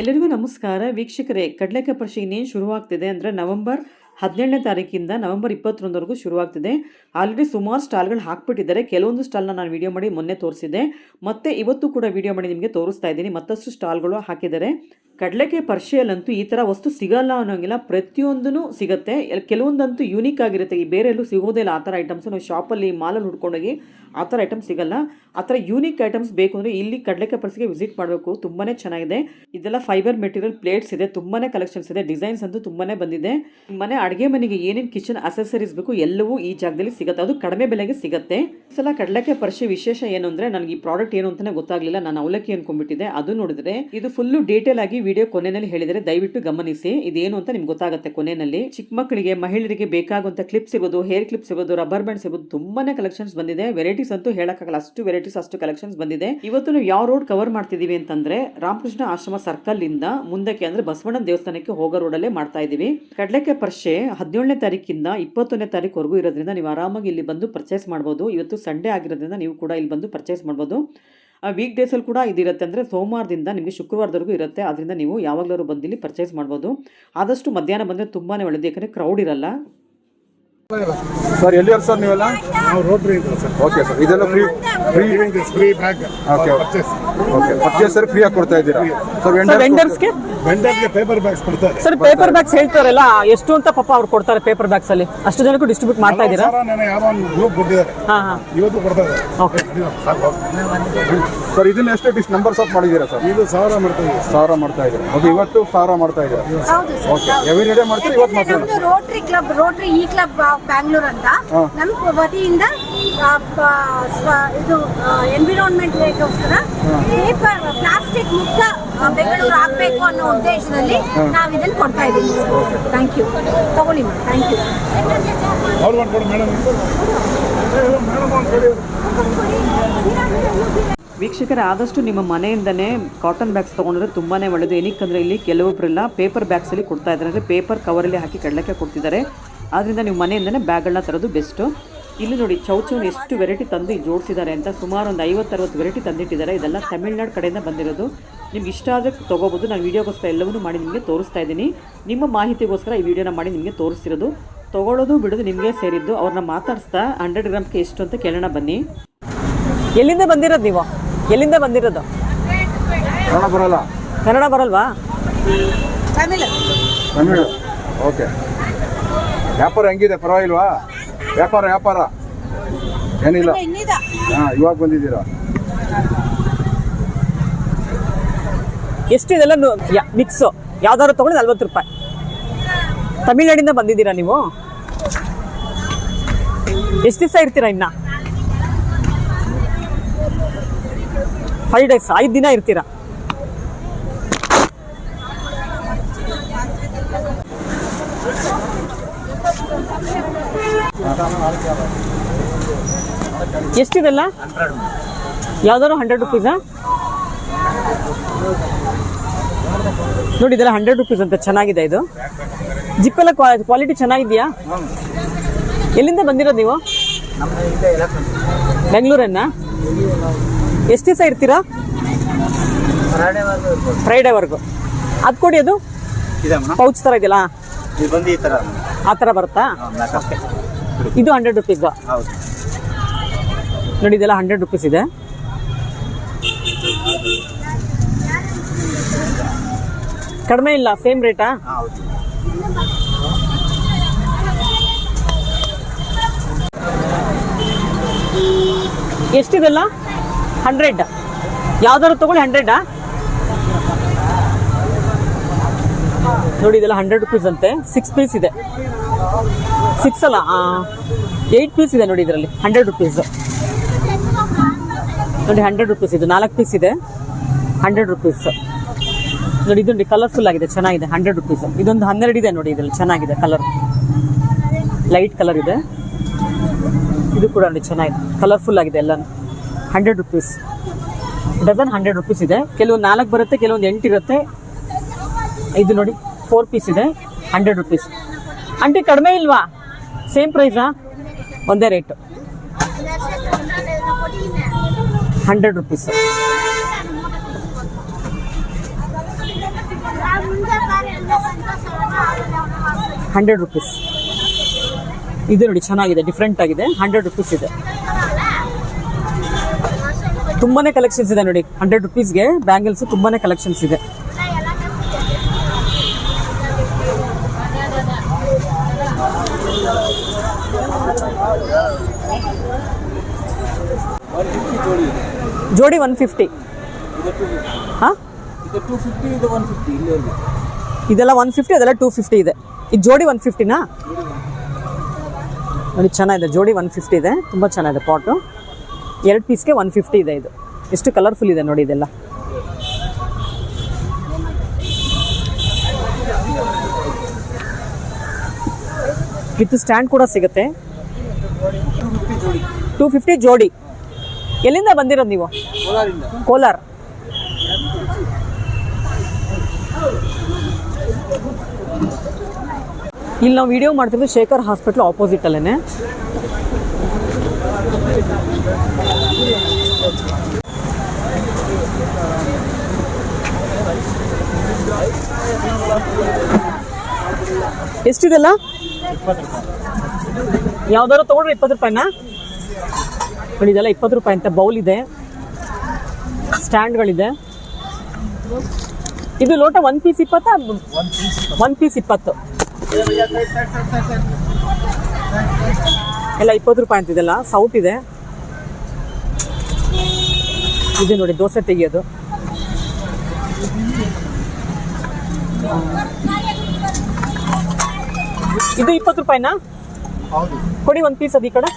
ಎಲ್ಲರಿಗೂ ನಮಸ್ಕಾರ. ವೀಕ್ಷಕರೇ, ಕಡಲೆಕಾಯಿ ಪರಿಷೆ ಇನ್ನೇನು ಶುರುವಾಗ್ತಿದೆ ಅಂದರೆ ನವೆಂಬರ್ ಹದಿನೇಳನೇ ತಾರೀಕಿಂದ ನವೆಂಬರ್ ಇಪ್ಪತ್ತೊಂದರವರೆಗೂ ಶುರುವಾಗ್ತಿದೆ. ಆಲ್ರೆಡಿ ಸುಮಾರು ಸ್ಟಾಲ್ಗಳು ಹಾಕ್ಬಿಟ್ಟಿದ್ದಾರೆ. ಕೆಲವೊಂದು ಸ್ಟಾಲ್ನ ನಾನು ವಿಡಿಯೋ ಮಾಡಿ ಮೊನ್ನೆ ತೋರಿಸಿದೆ ಮತ್ತೆ ಇವತ್ತು ಕೂಡ ವೀಡಿಯೋ ಮಾಡಿ ನಿಮಗೆ ತೋರಿಸ್ತಾ ಇದ್ದೀನಿ. ಮತ್ತಷ್ಟು ಸ್ಟಾಲ್ಗಳು ಹಾಕಿದ್ದಾರೆ. ಕಡಲೆಕಾಯಿ ಪರ್ಷಿಯಲ್ಲಂತೂ ಈ ಥರ ವಸ್ತು ಸಿಗಲ್ಲ ಅನ್ನೋಂಗಿಲ್ಲ ಪ್ರತಿಯೊಂದೂ ಸಿಗುತ್ತೆ. ಕೆಲವೊಂದಂತೂ ಯೂನಿಕ್ ಆಗಿರುತ್ತೆ. ಈ ಬೇರೆ ಎಲ್ಲೂ ಸಿಗೋದೇ ಇಲ್ಲ. ಆ ಥರ ಐಟಮ್ಸ್ ನಾವು ಶಾಪಲ್ಲಿ ಮಾಲಲ್ಲಿ ಹುಡ್ಕೊಂಡೋಗಿ ಆ ಥರ ಐಟಮ್ಸ್ ಸಿಗಲ್ಲ. ಆ ಥರ ಯೂನಿಕ್ ಐಟಮ್ಸ್ ಬೇಕು ಅಂದರೆ ಇಲ್ಲಿ ಕಡಲೆಕಾಯಿ ಪರ್ಸೆಗೆ ವಿಸಿಟ್ ಮಾಡಬೇಕು. ತುಂಬಾ ಚೆನ್ನಾಗಿದೆ. ಇದೆಲ್ಲ ಫೈಬರ್ ಮೆಟೀರಿಯಲ್ ಪ್ಲೇಟ್ಸ್ ಇದೆ. ತುಂಬಾ ಕಲೆಕ್ಷನ್ಸ್ ಇದೆ. ಡಿಸೈನ್ಸ್ ಅಂತೂ ತುಂಬಾ ಬಂದಿದೆ. ಮನೆ ಅಡುಗೆ ಮನೆಗೆ ಏನೇನು ಕಿಚನ್ ಅಸೆಸರೀಸ್ ಬೇಕು ಎಲ್ಲವೂ ಈ ಜಾಗದಲ್ಲಿ ಸಿಗುತ್ತೆ. ಅದು ಕಡಿಮೆ ಬೆಲೆಗೆ ಸಿಗುತ್ತೆ. ಸಲ ಕಡಲೆಕಾಯಿ ಪರ್ಸಿ ವಿಶೇಷ ಏನು ಅಂದರೆ ನನಗೆ ಈ ಪ್ರಾಡಕ್ಟ್ ಏನು ಅಂತಾನೆ ಗೊತ್ತಾಗಲಿಲ್ಲ. ನಾನು ಅವಲಕ್ಕಿ ಅನ್ಕೊಂಡ್ಬಿಟ್ಟಿದೆ ಅದು ನೋಡಿದ್ರೆ ಇದು ಫುಲ್ಲು ಡೀಟೇಲ್ ಆಗಿ ವಿಡಿಯೋ ಕೊನೆಯಲ್ಲಿ ಹೇಳಿದರೆ ದಯವಿಟ್ಟು ಗಮನಿಸಿ. ಇದೇನು ಅಂತ ನಿಮ್ಗೆ ಗೊತ್ತಾಗುತ್ತೆ ಕೊನೆಯಲ್ಲಿ. ಚಿಕ್ಕ ಮಕ್ಕಳಿಗೆ, ಮಹಿಳೆಯರಿಗೆ ಬೇಕಾಗುವಂತ ಕ್ಲಿಪ್ಸ್ ಸಿಗೋದು ಹೇರ್ ಕ್ಲಿಪ್ಸ್ ಸಿಗೋದು ರಬ್ಬರ್ ಬ್ಯಾಂಡ್ಸ್ ಸಿಗೋದು ತುಂಬಾನೇ ಕಲೆಕ್ಷನ್ಸ್ ಬಂದಿದೆ. ವೆರೈಟೀಸ್ ಅಂತೂ ಹೇಳಕ್ಕಾಗಲ್ಲ, ಅಷ್ಟು ವೆರೈಟೀಸ್ ಅಷ್ಟು ಕಲೆಕ್ಷನ್ಸ್ ಬಂದಿದೆ. ಇವತ್ತು ನಾವು ಯಾವ ರೋಡ್ ಕವರ್ ಮಾಡ್ತಿದೀವಿ ಅಂತಂದ್ರೆ ರಾಮಕೃಷ್ಣ ಆಶ್ರಮ ಸರ್ಕಲ್ ಇಂದ ಮುಂದಕ್ಕೆ ಅಂದ್ರೆ ಬಸವಣ್ಣನ ದೇವಸ್ಥಾನಕ್ಕೆ ಹೋಗೋ ರೋಡಲ್ಲೇ ಮಾಡ್ತಾ ಇದೀವಿ ಕಡಲೆಕಾಯಿ ಪರ್ಷೆ ಹದಿನೇಳನೇ ತಾರೀಕಿಂದ ಇಪ್ಪತ್ತೊಂದನೇ ತಾರೀಕುವರೆಗೂ ಇರೋದ್ರಿಂದ ನೀವು ಆರಾಮಾಗಿ ಇಲ್ಲಿ ಬಂದು ಪರ್ಚೇಸ್ ಮಾಡಬಹುದು ಇವತ್ತು ಸಂಡೇ ಆಗಿರೋದ್ರಿಂದ ನೀವು ಕೂಡ ಇಲ್ಲಿ ಬಂದು ಪರ್ಚೇಸ್ ಮಾಡ್ಬೋದು. ವೀಕ್ ಡೇಸಲ್ಲಿ ಕೂಡ ಇದಿರುತ್ತೆ ಅಂದರೆ ಸೋಮವಾರದಿಂದ ನಿಮಗೆ ಶುಕ್ರವಾರದವರೆಗೂ ಇರುತ್ತೆ. ಅದರಿಂದ ನೀವು ಯಾವಾಗಲಾದ್ರು ಬಂದು ಇಲ್ಲಿ ಪರ್ಚೇಸ್ ಮಾಡ್ಬೋದು. ಆದಷ್ಟು ಮಧ್ಯಾಹ್ನ ಬಂದರೆ ತುಂಬಾ ಒಳ್ಳೆಯದು ಯಾಕಂದರೆ ಕ್ರೌಡ್ ಇರಲ್ಲ. ಸರ್ ಎಲ್ಲಿ ಸರ್ ನೀವೆಲ್ಲ? ನಾವು ರೋಟ್ರಿ ಇದ್ದೀವಿ ಸರ್. ಓಕೆ ಸರ್ ಇದೆಲ್ಲ free free free bag okay purchase okay purchase sir free ಆಗಿ ಕೊಡ್ತಾ ಇದ್ದೀರಾ? ಸರ್ ವೆಂಡರ್ ವೆಂಡರ್ಸ್ಗೆ ವೆಂಡರ್ಗೆ ಪೇಪರ್ ಬ್ಯಾಗ್ಸ್ ಕೊಡ್ತಾರೆ. ಸರ್ ಪೇಪರ್ ಬ್ಯಾಗ್ಸ್ ಹೇಳ್ತಾರಲ್ಲ ಎಷ್ಟು ಅಂತ ಪಾಪ ಅವ್ರು ಕೊಡ್ತಾರೆ ಪೇಪರ್ ಬ್ಯಾಗ್ಸ್ ಅಲ್ಲಿ? ಅಷ್ಟು ಜನಕ್ಕೂ ಡಿಸ್ಟ್ರಿಬ್ಯೂಟ್ ಮಾಡ್ತಾ ಇದ್ದೀರಾ? ಸರ್ ನನಗೆ ಯಾರೋ ಒಂದು ಗ್ರೂಪ್ ಕೊಟ್ಟಿದ್ದಾರೆ. ಹಾ ಹಾ. ಇವತ್ತು ಕೊಡ್ತಾ ಇದ್ದಾರೆ ಓಕೆ ಸರ್ ಇದನ್ನ ಎಷ್ಟು ಡಿಶ್ ನಂಬರ್ಸ್ ಆಫ್ ಮಾಡಿದ್ದೀರಾ ಸರ್ ಇದು ಸಾವಿರ ಮಾಡ್ತಾ ಇದ್ದೀವಿ. ಸಾವಿರ ಮಾಡ್ತಾ ಇದ್ದೀರಾ. ಓಕೆ ಇವತ್ತು ಸಾವಿರ ಮಾಡ್ತಾ ಇದ್ದೀರಾ. ಹೌದು ಸರ್. ಓಕೆ ಎವ್ರಿ ಡೇ ಮಾಡ್ತೀರಾ ಇವತ್ತು ಮಾಡ್ತೀರಾ ನಮ್ದು ರೋಟರಿ ಕ್ಲಬ್ ರೋಟರಿ ಈ ಕ್ಲಬ್ ಬ್ಯಾಂಗ್ಳೂರ್ ಅಂತ. ನಮ್ಮ ವತಿಯಿಂದ ಆ, ಸ್ವ- ಇದು ಎನ್ವಿರಾನ್ಮೆಂಟ್ ಗೋಸ್ಕರ ಪೇಪರ್ ಪ್ಲಾಸ್ಟಿಕ್ ಮುಕ್ತ ಬೆಂಗಳೂರು ಆಗ್ಬೇಕು ಅನ್ನೋ ಉದ್ದೇಶದಲ್ಲಿ ನಾವು ಇದನ್ನ ಕೊಡ್ತಾ ಇದ್ದೀವಿ ಥ್ಯಾಂಕ್ ಯು ತಗೊಳ್ಳಿ ಥ್ಯಾಂಕ್ ಯು ವೀಕ್ಷಕರ ಆದಷ್ಟು ನಿಮ್ಮ ಮನೆಯಿಂದನೇ ಕಾಟನ್ ಬ್ಯಾಗ್ಸ್ ತೊಗೊಂಡ್ರೆ ತುಂಬಾ ಒಳ್ಳೆಯದು ಏನಕ್ಕಂದ್ರೆ ಇಲ್ಲಿ ಕೆಲವೊಬ್ಬರೆಲ್ಲ ಪೇಪರ್ ಬ್ಯಾಗ್ಸಲ್ಲಿ ಕೊಡ್ತಾ ಇದ್ದಾರೆ. ಅಂದರೆ ಪೇಪರ್ ಕವರಲ್ಲಿ ಹಾಕಿ ಕಡಲಕ್ಕೆ ಕೊಡ್ತಿದ್ದಾರೆ. ಆದ್ದರಿಂದ ನೀವು ಮನೆಯಿಂದನೇ ಬ್ಯಾಗ್ಗಳನ್ನ ತರೋದು ಬೆಸ್ಟು ಇಲ್ಲಿ ನೋಡಿ ಚೌಚೌನ್ ಎಷ್ಟು ವೆರೈಟಿ ತಂದು ಜೋಡಿಸಿದ್ದಾರೆ ಅಂತ ಸುಮಾರು ಒಂದು ಐವತ್ತರವತ್ತು ವೆರೈಟಿ ತಂದಿಟ್ಟಿದ್ದಾರೆ. ಇದೆಲ್ಲ ತಮಿಳ್ನಾಡು ಕಡೆಯಿಂದ ಬಂದಿರೋದು. ನಿಮ್ಗೆ ಇಷ್ಟ ಆದರೆ ತೊಗೋಬೋದು. ನಾನು ವೀಡಿಯೋಗೋಸ್ಕರ ಎಲ್ಲವನ್ನೂ ಮಾಡಿ ನಿಮಗೆ ತೋರಿಸ್ತಾ ಇದ್ದೀನಿ. ನಿಮ್ಮ ಮಾಹಿತಿಗೋಸ್ಕರ ಈ ವಿಡಿಯೋನ ಮಾಡಿ ನಿಮಗೆ ತೋರಿಸ್ತಿರೋದು. ತೊಗೊಳ್ಳೋದು ಬಿಡೋದು ನಿಮಗೆ ಸೇರಿದ್ದು. ಅವ್ರನ್ನ ಮಾತಾಡಿಸ್ತಾ ಹಂಡ್ರೆಡ್ ಗ್ರಾಮ್ಗೆ ಎಷ್ಟು ಅಂತ ಕೇಳೋಣ ಬನ್ನಿ. ಎಲ್ಲಿಂದ ಬಂದಿರೋದು ನೀವು? ಎಲ್ಲಿಂದ ಬಂದಿರೋದು? ಕನ್ನಡ ಬರಲ್ಲ. ಕನ್ನಡ ಬರಲ್ವಾ? ತಮಿಳು. ತಮಿಳು. ಓಕೆ. ವ್ಯಾಪಾರ ಹೆಂಗಿದೆ? ಪರವಾಗಿಲ್ವಾ? ವ್ಯಾಪಾರ ವ್ಯಾಪಾರ. ಏನಿಲ್ಲ. ಹಾ ಹಾಂ ಇವಾಗ ಬಂದಿದ್ದೀರಾ? ಎಷ್ಟಿದೆಲ್ಲ ಮಿಕ್ಸು ಯಾವ್ದಾದ್ರು ತಗೊಂಡು ನಲ್ವತ್ತು ರೂಪಾಯಿ. ತಮಿಳ್ನಾಡಿಂದ ಬಂದಿದ್ದೀರಾ ನೀವು? ಎಷ್ಟು ದಿವಸ ಇರ್ತೀರಾ ಇನ್ನ? ಫೈವ್ ಡೇಸ್ ಐದು ದಿನ ಇರ್ತೀರಾ? ಎಷ್ಟಿದೆಲ್ಲ? ಯಾವ್ದಾದ್ರು ಹಂಡ್ರೆಡ್ ರುಪೀಸಾ ನೋಡಿ ಇದೆಲ್ಲ ಹಂಡ್ರೆಡ್ ರುಪೀಸ್ ಅಂತ ಚೆನ್ನಾಗಿದೆ ಇದು. ಜಿಪ್ಪೆಲ್ಲ ಕ್ವಾಲಿಟಿ ಚೆನ್ನಾಗಿದೆಯಾ? ಎಲ್ಲಿಂದ ಬಂದಿರೋದು ನೀವು? ಬೆಂಗಳೂರನ್ನ? ಎಷ್ಟು ದಿವಸ ಇರ್ತೀರಾ? ಫ್ರೈಡೇವರೆಗೂ ಅದು ಕೊಡಿ ಅದು. ಪೌಚ್ ಥರ ಇದೆಯಲ್ಲ? ಆ ಥರ ಬರುತ್ತಾ? ಇದು ಹಂಡ್ರೆಡ್ ರುಪೀಸ್ ಹೌದು. ನೋಡಿ ಇದೆಲ್ಲ ಹಂಡ್ರೆಡ್ ರುಪೀಸ್ ಇದೆ. ಕಡಿಮೆ ಇಲ್ಲ ಸೇಮ್ ರೇಟಾ ಎಷ್ಟಿದೆಲ್ಲ? ಹಂಡ್ರೆಡ್ ಯಾವ್ದಾದ್ರು ತಗೊಳ್ಳಿ ಹಂಡ್ರೆಡಾ ನೋಡಿ ಇದೆಲ್ಲ ಹಂಡ್ರೆಡ್ ರುಪೀಸ್ ಅಂತೆ. ಸಿಕ್ಸ್ ಪೀಸ್ ಇದೆ. ಸಿಕ್ಸ್ ಅಲ್ಲ ಏಯ್ಟ್ ಪೀಸ್ ಇದೆ ನೋಡಿ ಇದರಲ್ಲಿ ಹಂಡ್ರೆಡ್ ರುಪೀಸ್ ನೋಡಿ ಹಂಡ್ರೆಡ್ ರುಪೀಸ್ ಇದು. ನಾಲ್ಕು ಪೀಸ್ ಇದೆ. ಹಂಡ್ರೆಡ್ ರುಪೀಸ್ ನೋಡಿ ಇದು ಕಲರ್ಫುಲ್ ಆಗಿದೆ, ಚೆನ್ನಾಗಿದೆ. ಹಂಡ್ರೆಡ್ ರುಪೀಸ್ ಇದೊಂದು ಹನ್ನೆರಡು ಇದೆ ನೋಡಿ, ಇದರಲ್ಲಿ ಚೆನ್ನಾಗಿದೆ ಕಲರ್ ಲೈಟ್ ಕಲರ್ ಇದೆ. ಇದು ಕೂಡ ನೋಡಿ ಚೆನ್ನಾಗಿದೆ. ಕಲರ್ಫುಲ್ ಆಗಿದೆ ಎಲ್ಲ hundred rupees dozen hundred rupees ಇದೆ. ಕೆಲವೊಂದು ನಾಲ್ಕು ಬರುತ್ತೆ, ಕೆಲವೊಂದು ಎಂಟು ಇರುತ್ತೆ. ಇದು ನೋಡಿ ಫೋರ್ ಪೀಸ್ ಇದೆ. ಹಂಡ್ರೆಡ್ ರುಪೀಸ್ ಆಂಟಿ ಕಡಿಮೆ ಇಲ್ವಾ? ಸೇಮ್ ಪ್ರೈಸಾ ಒಂದೇ rate hundred rupees. Hundred rupees. ಇದು ನೋಡಿ ಚೆನ್ನಾಗಿದೆ ಡಿಫ್ರೆಂಟ್ ಆಗಿದೆ. ಹಂಡ್ರೆಡ್ ರುಪೀಸ್ ಇದೆ. ತುಂಬಾ ಕಲೆಕ್ಷನ್ಸ್ ಇದೆ ನೋಡಿ. ಹಂಡ್ರೆಡ್ ರುಪೀಸ್ಗೆ ಬ್ಯಾಂಗಲ್ಸ್ ತುಂಬಾ ಕಲೆಕ್ಷನ್ಸ್ ಇದೆ ಜೋಡಿ ಇದೆ. ಒನ್ ಫಿಫ್ಟಿ ಹಾಂ? ಇದೆಲ್ಲ ಒನ್ ಫಿಫ್ಟಿ ಅದೆಲ್ಲ ಟೂ ಫಿಫ್ಟಿ ಇದೆ. ಇದು ಜೋಡಿ ಒನ್ ಫಿಫ್ಟಿನಾ ನೋಡಿ, ಚೆನ್ನಾಗಿದೆ. ಜೋಡಿ ಒನ್ ಫಿಫ್ಟಿ ಇದೆ. ತುಂಬ ಚೆನ್ನಾಗಿದೆ ಪಾಟು ಎರಡು ಪೀಸ್ಗೆ ಒನ್ ಫಿಫ್ಟಿ ಇದೆ ಇದು. ಎಷ್ಟು ಕಲರ್ಫುಲ್ ಇದೆ ನೋಡಿ ಇದೆಲ್ಲ. ವಿತ್ ಸ್ಟ್ಯಾಂಡ್ ಕೂಡ ಸಿಗುತ್ತೆ. ಟೂ ಫಿಫ್ಟಿ ಜೋಡಿ. ಎಲ್ಲಿಂದ ಬಂದಿರೋದು ನೀವು? ಕೋಲಾರ. ಇಲ್ಲಿ ನಾವು ವಿಡಿಯೋ ಮಾಡ್ತಿರೋದು ಶೇಖರ್ ಹಾಸ್ಪಿಟ್ಲ್ ಆಪೋಸಿಟ್ ಅಲ್ಲೇ ಎಷ್ಟಿದೆಲ್ಲ? ಯಾವ್ದಾರು ತಗೊಂಡ್ರೆ ಇಪ್ಪತ್ತು ರೂಪಾಯಿನಾ? ನೋಡಿ ಇದೆಲ್ಲ ಇಪ್ಪತ್ತು ರೂಪಾಯಿ ಅಂತ ಬೌಲ್ ಇದೆ. ಸ್ಟ್ಯಾಂಡ್ಗಳಿದೆ ಇದು ಲೋಟ ಒನ್ ಪೀಸ್ ಇಪ್ಪತ್ತಾ? ಒನ್ ಪೀಸ್ ಇಪ್ಪತ್ತು. ಎಲ್ಲ ಇಪ್ಪತ್ತು ರೂಪಾಯಿ ಅಂತಿದೆಲ್ಲ ಸೌಟ್ ಇದೆ. ಇದು ನೋಡಿ ದೋಸೆ ತೆಗಿಯೋದು. ಇದು ಇಪ್ಪತ್ತು ರೂಪಾಯಿನಾ? ಕೊಡಿ ಒಂದು ಪೀಸ್ ಅದು ಈ ಕಡೆ.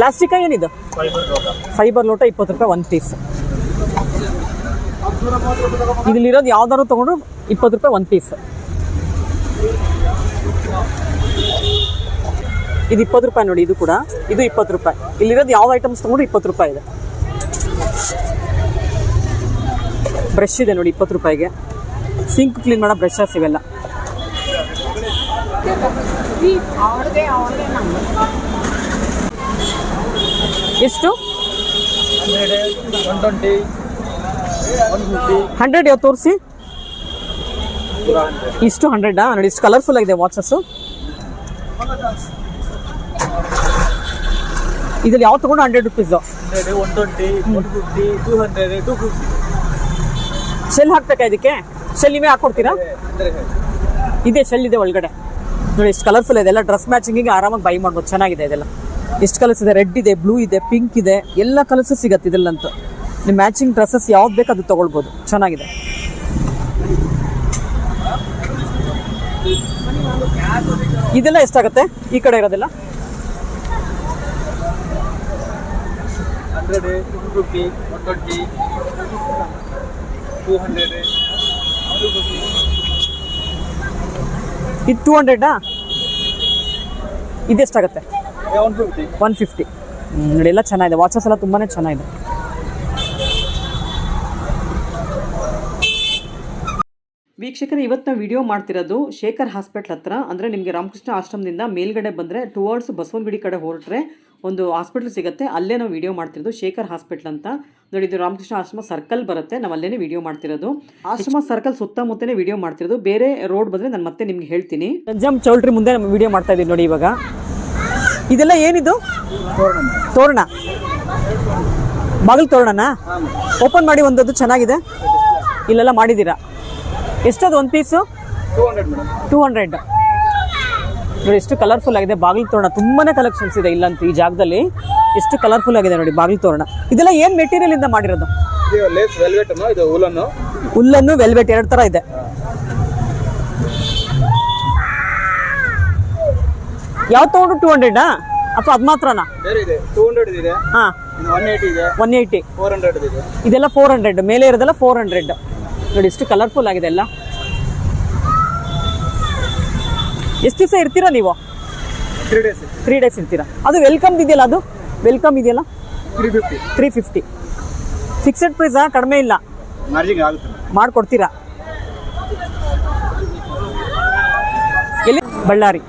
ಪ್ಲಾಸ್ಟಿಕ್ ಏನಿದು? ಫೈಬರ್ ಲೋಟ. ಇಪ್ಪತ್ತು ರೂಪಾಯಿ ಒಂದು ಪೀಸ್ ಇದ್ರಲ್ಲಿರೋದು ಯಾವ್ದಾದ್ರು ತಗೊಂಡ್ರು ಇಪ್ಪತ್ತು ರೂಪಾಯಿ ಒಂದು ಪೀಸ್ ಇದು ಇಪ್ಪತ್ತು ರೂಪಾಯಿ ನೋಡಿ ಇದು ಕೂಡ. ಇದು ಇಪ್ಪತ್ತು ರೂಪಾಯಿ. ಇಲ್ಲಿರೋದು ಯಾವ ಐಟಮ್ಸ್ ತಗೊಂಡ್ರು ಇಪ್ಪತ್ತು ರೂಪಾಯಿ ಇದೆ. ಬ್ರಷ್ ಇದೆ ನೋಡಿ ಇಪ್ಪತ್ತು ರೂಪಾಯಿಗೆ. ಸಿಂಕ್ ಕ್ಲೀನ್ ಮಾಡೋ ಬ್ರಷಸ್ ಇವೆಲ್ಲ. ಎಷ್ಟು? ಹಂಡ್ರೆಡ್ ಯಾವ ತೋರಿಸಿ? ಇಷ್ಟು ಹಂಡ್ರೆಡ್ ನೋಡಿ ಇಷ್ಟು ಕಲರ್ಫುಲ್ ಆಗಿದೆ ವಾಚಸ್ಸು ಇದ್ರಲ್ಲಿ ಯಾವ ತಗೊಂಡು ಹಂಡ್ರೆಡ್ ರುಪೀಸ್ ಶೆಲ್ ಹಾಕ್ಬೇಕಾ ಇದಕ್ಕೆ? ಶೆಲ್ ನೀವೇ ಹಾಕೊಡ್ತೀರಾ? ಇದೆ ಶೆಲ್ ಇದೆ ಒಳಗಡೆ. ನೋಡಿ ಇಷ್ಟು ಕಲರ್ಫುಲ್ ಇದೆ. ಎಲ್ಲ ಡ್ರೆಸ್ ಮ್ಯಾಚಿಂಗಿಗೆ ಆರಾಮಾಗಿ ಬೈ ಮಾಡ್ಬೋದು. ಚೆನ್ನಾಗಿದೆ ಇದೆಲ್ಲ. ಎಷ್ಟು ಕಲರ್ಸ್ ಇದೆ? ರೆಡ್ ಇದೆ ಬ್ಲೂ ಇದೆ ಪಿಂಕ್ ಇದೆ ಎಲ್ಲ ಕಲರ್ಸು ಸಿಗತ್ತೆ ಇದರಲ್ಲಂತೂ. ನಿಮ್ಮ ಮ್ಯಾಚಿಂಗ್ ಡ್ರೆಸ್ಸಸ್ ಯಾವ್ದು ಬೇಕು ಅದು ತೊಗೊಳ್ಬೋದು. ಚೆನ್ನಾಗಿದೆ. ಇದೆಲ್ಲ ಎಷ್ಟಾಗುತ್ತೆ? ಈ ಕಡೆ ಇರೋದೆಲ್ಲ? ಇದು ಟೂ ಹಂಡ್ರೆಡಾ ಇದೆಷ್ಟಾಗುತ್ತೆ? ಒನ್ ಫಿಫ್ಟಿ ನೋಡಿ ಎಲ್ಲ ಚೆನ್ನಾಗಿದೆ. ವಾಚಸ್ ಎಲ್ಲ ತುಂಬಾ ಚೆನ್ನಾಗಿದೆ. ವೀಕ್ಷಕರ ಇವತ್ತು ನಾವು ವಿಡಿಯೋ ಮಾಡ್ತಿರೋದು ಶೇಖರ್ ಹಾಸ್ಪಿಟ್ಲ್ ಹತ್ರ. ಅಂದರೆ ನಿಮಗೆ ರಾಮಕೃಷ್ಣ ಆಶ್ರಮದಿಂದ ಮೇಲ್ಗಡೆ ಬಂದರೆ ಟುವರ್ಡ್ಸ್ ಬಸವನಗುಡಿ ಕಡೆ ಹೊರಟ್ರೆ ಒಂದು ಹಾಸ್ಪಿಟ್ಲ್ ಸಿಗುತ್ತೆ. ಅಲ್ಲೇ ನಾವು ವಿಡಿಯೋ ಮಾಡ್ತಿರೋದು ಶೇಖರ್ ಹಾಸ್ಪಿಟ್ಲ್ ಅಂತ. ನೋಡಿ ಇದು ರಾಮಕೃಷ್ಣ ಆಶ್ರಮ ಸರ್ಕಲ್ ಬರುತ್ತೆ. ನಾವು ಅಲ್ಲೇ ವಿಡಿಯೋ ಮಾಡ್ತಿರೋದು. ಆಶ್ರಮ ಸರ್ಕಲ್ ಸುತ್ತಮುತ್ತನೇ ವಿಡಿಯೋ ಮಾಡ್ತಿರೋದು. ಬೇರೆ ರೋಡ್ ಬಂದರೆ ನಾನು ಮತ್ತೆ ನಿಮ್ಗೆ ಹೇಳ್ತೀನಿ. ಜಂಪ್ ಚೌಲ್ಟ್ರಿ ಮುಂದೆ ವಿಡಿಯೋ ಮಾಡ್ತಾ ಇದ್ದೀವಿ ನೋಡಿ ಇವಾಗ. ಇದೆಲ್ಲ ಏನಿದು? ತೋರಣ. ಬಾಗಿಲು ತೋರಣನಾ? ಓಪನ್ ಮಾಡಿ ಒಂದದ್ದು ಚೆನ್ನಾಗಿದೆ. ಇಲ್ಲೆಲ್ಲ ಮಾಡಿದ್ದೀರಾ? ಎಷ್ಟದು ಒಂದು ಪೀಸು ಟೂ ಹಂಡ್ರೆಡ್ ನೋಡಿ ಎಷ್ಟು ಕಲರ್ಫುಲ್ ಆಗಿದೆ. ಬಾಗಿಲು ತೋರಣ. ತುಂಬಾ ಕಲೆಕ್ಷನ್ಸ್ ಇದೆ ಇಲ್ಲಂತೂ ಈ ಜಾಗದಲ್ಲಿ. ಎಷ್ಟು ಕಲರ್ಫುಲ್ ಆಗಿದೆ ನೋಡಿ ಬಾಗಿಲು ತೋರಣ. ಇದೆಲ್ಲ ಏನು ಮೆಟೀರಿಯಲ್ ಇಂದ ಮಾಡಿರೋದು? ಹುಲ್ಲನ್ನು ವೆಲ್ವೆಟ್ ಎರಡು ಥರ ಇದೆ. ಯಾವ್ದು ತಗೊಂಡ್ರು ಟೂ ಹಂಡ್ರೆಡಾ ಅಥವಾ ಅದು ಮಾತ್ರನಾ? ಟೂ ಹಂಡ್ರೆಡ್ ಇದೆ. ಹಾಂ. ಒನ್ ಏಯ್ಟಿ ಇದೆ. ಒನ್ ಏಯ್ಟಿ ಫೋರ್ ಹಂಡ್ರೆಡ್ ಇದೆ. ಇದೆಲ್ಲ ಫೋರ್ ಹಂಡ್ರೆಡ್ ಮೇಲೆ ಇರೋದೆಲ್ಲ ಫೋರ್ ಹಂಡ್ರೆಡ್ ನೋಡಿ ಎಷ್ಟು ಕಲರ್ಫುಲ್ ಆಗಿದೆ ಎಲ್ಲ. ಎಷ್ಟು ದಿವಸ ಇರ್ತೀರಾ ನೀವು? ತ್ರೀ ಡೇಸ್ ತ್ರೀ ಡೇಸ್ ಇರ್ತೀರಾ? ಅದು ವೆಲ್ಕಮ್ ಇದೆಯಲ್ಲ ಅದು? ವೆಲ್ಕಮ್ ಇದೆಯಲ್ಲ? Three fifty three fifty fixed ಪ್ರೈಸಾ ಕಡಿಮೆ ಇಲ್ಲ. ಮಾಡಿಕೊಡ್ತೀರಾ? ಎಲ್ಲಿ? ಬಳ್ಳಾರಿ.